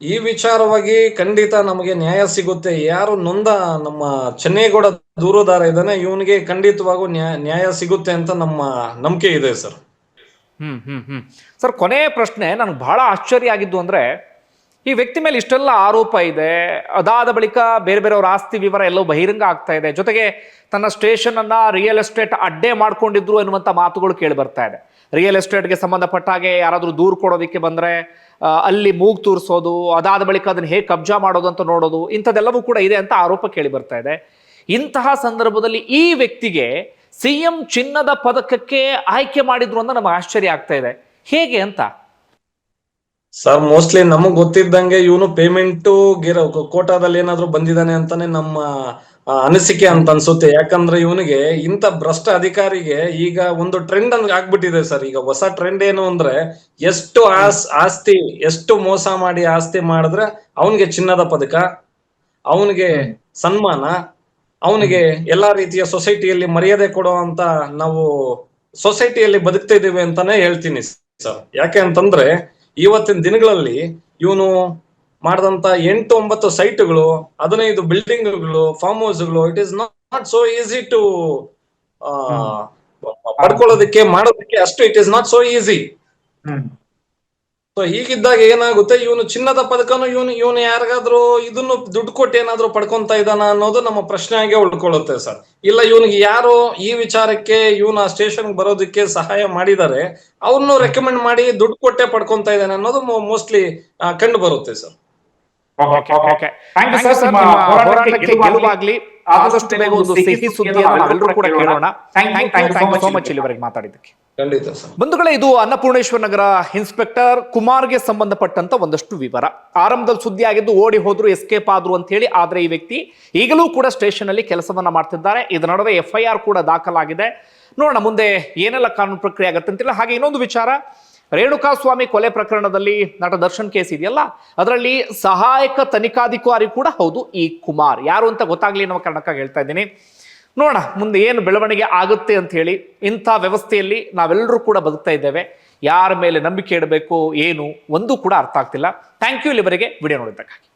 ಈ ವಿಚಾರವಾಗಿ ಖಂಡಿತ ನಮಗೆ ನ್ಯಾಯ ಸಿಗುತ್ತೆ. ಯಾರು ನೊಂದ ನಮ್ಮ ಚೆನ್ನೇಗೌಡ ದೂರುದಾರ ಇದ್ದಾನೆ ಇವನಿಗೆ ಖಂಡಿತವಾಗೂ ನ್ಯಾಯ ನ್ಯಾಯ ಸಿಗುತ್ತೆ ಅಂತ ನಮ್ಮ ನಂಬಿಕೆ ಇದೆ ಸರ್. ಹ್ಮ್ ಹ್ಮ್ ಹ್ಮ್. ಸರ್ ಕೊನೆ ಪ್ರಶ್ನೆ ನನಗೆ ಬಹಳ ಆಶ್ಚರ್ಯ ಆಗಿದ್ದು ಅಂದ್ರೆ ಈ ವ್ಯಕ್ತಿ ಮೇಲೆ ಇಷ್ಟೆಲ್ಲ ಆರೋಪ ಇದೆ. ಅದಾದ ಬಳಿಕ ಬೇರೆ ಬೇರೆಯವ್ರ ಆಸ್ತಿ ವಿವರ ಎಲ್ಲವೂ ಬಹಿರಂಗ ಆಗ್ತಾ ಇದೆ. ಜೊತೆಗೆ ತನ್ನ ಸ್ಟೇಷನ್ ಅನ್ನ ರಿಯಲ್ ಎಸ್ಟೇಟ್ ಅಡ್ಡೆ ಮಾಡ್ಕೊಂಡಿದ್ರು ಎನ್ನುವಂತ ಮಾತುಗಳು ಕೇಳಿ ಬರ್ತಾ ಇದೆ. ರಿಯಲ್ ಎಸ್ಟೇಟ್ಗೆ ಸಂಬಂಧಪಟ್ಟ ಹಾಗೆ ಯಾರಾದರೂ ದೂರು ಕೊಡೋದಕ್ಕೆ ಬಂದ್ರೆ ಅಲ್ಲಿ ಮೂಗು ತೂರಿಸೋದು, ಅದಾದ ಬಳಿಕ ಅದನ್ನ ಹೇಗೆ ಕಬ್ಜಾ ಮಾಡೋದು ಅಂತ ನೋಡೋದು, ಇಂಥದ್ದೆಲ್ಲವೂ ಕೂಡ ಇದೆ ಅಂತ ಆರೋಪ ಕೇಳಿ ಬರ್ತಾ ಇದೆ. ಇಂತಹ ಸಂದರ್ಭದಲ್ಲಿ ಈ ವ್ಯಕ್ತಿಗೆ ಸಿಎಂ ಚಿನ್ನದ ಪದಕಕ್ಕೆ ಆಯ್ಕೆ ಮಾಡಿದ್ರು ಅಂತ ನಮಗೆ ಆಶ್ಚರ್ಯ ಆಗ್ತಾ ಇದೆ. ಹೇಗೆ ಅಂತ? ಸರ್ ಮೋಸ್ಟ್ಲಿ ನಮಗ್ ಗೊತ್ತಿದ್ದಂಗೆ ಇವನು ಪೇಮೆಂಟ್ ಗಿರ ಕೋಟಾದಲ್ಲಿ ಏನಾದ್ರು ಬಂದಿದ್ದಾನೆ ಅಂತಾನೆ ನಮ್ಮ ಅನಿಸಿಕೆ ಅಂತ ಅನ್ಸುತ್ತೆ. ಯಾಕಂದ್ರೆ ಇವನಿಗೆ ಇಂಥ ಭ್ರಷ್ಟ ಅಧಿಕಾರಿಗೆ ಈಗ ಒಂದು ಟ್ರೆಂಡ್ ಅಂತ ಆಗ್ಬಿಟ್ಟಿದೆ ಸರ್ ಈಗ ಹೊಸ ಟ್ರೆಂಡ್ ಏನು ಅಂದ್ರೆ ಎಷ್ಟು ಆಸ್ ಆಸ್ತಿ ಎಷ್ಟು ಮೋಸ ಮಾಡಿ ಆಸ್ತಿ ಮಾಡಿದ್ರೆ ಅವನಿಗೆ ಚಿನ್ನದ ಪದಕ ಅವನಿಗೆ ಸನ್ಮಾನ ಅವನಿಗೆ ಎಲ್ಲಾ ರೀತಿಯ ಸೊಸೈಟಿಯಲ್ಲಿ ಮರ್ಯಾದೆ ಕೊಡೋ ಅಂತ ನಾವು ಸೊಸೈಟಿಯಲ್ಲಿ ಬದುಕ್ತಾ ಇದೀವಿ ಅಂತಾನೆ ಹೇಳ್ತೀನಿ ಸರ್ ಯಾಕೆ ಅಂತಂದ್ರೆ ಇವತ್ತಿನ ದಿನಗಳಲ್ಲಿ ಇವನು ಮಾಡಿದಂತ ಎಂಟು ಒಂಬತ್ತು ಸೈಟ್ಗಳು ಹದಿನೈದು ಬಿಲ್ಡಿಂಗ್ಗಳು farm ಹೌಸ್ಗಳು it is not so easy to ಪಡ್ಕೊಳ್ಳೋದಕ್ಕೆ ಮಾಡೋದಕ್ಕೆ ಅಷ್ಟು it is not so easy so ಹೀಗಿದ್ದಾಗ ಏನಾಗುತ್ತೆ? ಇವನು ಚಿನ್ನದ ಪದಕನು, ಇವನು ಇವನು ಯಾರಿಗಾದ್ರೂ ಇದನ್ನು ದುಡ್ಡು ಕೊಟ್ಟು ಏನಾದ್ರೂ ಪಡ್ಕೊಂತ ಇದ್ದಾನ ಅನ್ನೋದು ನಮ್ಮ ಪ್ರಶ್ನೆ ಆಗಿ ಉಳ್ಕೊಳ್ಳುತ್ತೆ ಸರ್ ಇಲ್ಲ, ಇವನಿಗೆ ಯಾರು ಈ ವಿಚಾರಕ್ಕೆ ಇವನು ಆ ಸ್ಟೇಷನ್ ಬರೋದಕ್ಕೆ ಸಹಾಯ ಮಾಡಿದ್ದಾರೆ ಅವ್ರನ್ನು ರೆಕಮೆಂಡ್ ಮಾಡಿ ದುಡ್ಡು ಕೊಟ್ಟೆ ಪಡ್ಕೊಂತ ಇದ್ದಾನೆ ಅನ್ನೋದು ಮೋಸ್ಟ್ಲಿ ಕಂಡು ಬರುತ್ತೆ sir okay thank you sir ನಿಮ್ಮ ಹೋರಾಟಕ್ಕೆ ಗೆಲುವಾಗ್ಲಿ ಆದಷ್ಟು ಬೇಗ ಒಂದು ಸಿಹಿ ಸುದ್ದಿಯನ್ನು ನಾವೆಲ್ಲರೂ ಕೂಡ ಕೇಳೋಣ. Thank you thank you so much ಇಲ್ಲಿವರೆಗೆ ಮಾತಾಡಿದ್ದಕ್ಕೆ. ಖಂಡಿತ ಸರ್. ಬಂಧುಗಳೇ ಇದು ಅನ್ನಪೂರ್ಣೇಶ್ವರ ನಗರ ಇನ್ಸ್ಪೆಕ್ಟರ್ ಕುಮಾರ್ಗೆ ಸಂಬಂಧಪಟ್ಟಂತ ಒಂದಷ್ಟು ವಿವರ. ಆರಂಭದಲ್ಲಿ ಸುದ್ದಿ ಆಗಿದ್ದು ಓಡಿ ಹೋದ್ರು ಎಸ್ಕೇಪ್ ಆದ್ರು ಅಂತ ಹೇಳಿ ಆದ್ರೆ ಈ ವ್ಯಕ್ತಿ ಈಗಲೂ ಕೂಡ ಸ್ಟೇಷನ್ ಅಲ್ಲಿ ಕೆಲಸವನ್ನ ಮಾಡ್ತಿದ್ದಾರೆ. ಇದರ ನಡುವೆ ಎಫ್ ಐ ಆರ್ ಕೂಡ ದಾಖಲಾಗಿದೆ. ನೋಡೋಣ ಮುಂದೆ ಏನೆಲ್ಲ ಕಾನೂನು ಪ್ರಕ್ರಿಯೆ ಆಗುತ್ತೆ ಅಂತಿಲ್ಲ. ಹಾಗೆ ಇನ್ನೊಂದು ವಿಚಾರ ರೇಣುಕಾಸ್ವಾಮಿ ಕೊಲೆ ಪ್ರಕರಣದಲ್ಲಿ ನಟ ದರ್ಶನ್ ಕೇಸ್ ಇದೆಯಲ್ಲ, ಅದರಲ್ಲಿ ಸಹಾಯಕ ತನಿಖಾಧಿಕಾರಿ ಕೂಡ ಹೌದು, ಈ ಕುಮಾರ್. ಯಾರು ಅಂತ ಗೊತ್ತಾಗ್ಲಿ ಅನ್ನೋ ಕಾರಣಕ್ಕಾಗಿ ಹೇಳ್ತಾ ಇದ್ದೀನಿ. ನೋಡೋಣ, ಮುಂದೆ ಏನು ಬೆಳವಣಿಗೆ ಆಗುತ್ತೆ ಅಂತ ಹೇಳಿ, ಇಂಥ ವ್ಯವಸ್ಥೆಯಲ್ಲಿ ನಾವೆಲ್ಲರೂ ಕೂಡ ಬದುಕ್ತಾ ಇದ್ದೇವೆ. ಯಾರ ಮೇಲೆ ನಂಬಿಕೆ ಇಡಬೇಕು, ಏನು, ಒಂದು ಕೂಡ ಅರ್ಥ ಆಗ್ತಿಲ್ಲ. ಥ್ಯಾಂಕ್ ಯು ಇಲ್ಲಿವರೆಗೆ. ವಿಡಿಯೋ ನೋಡಿದ್ದಕ್ಕಾಗಿ.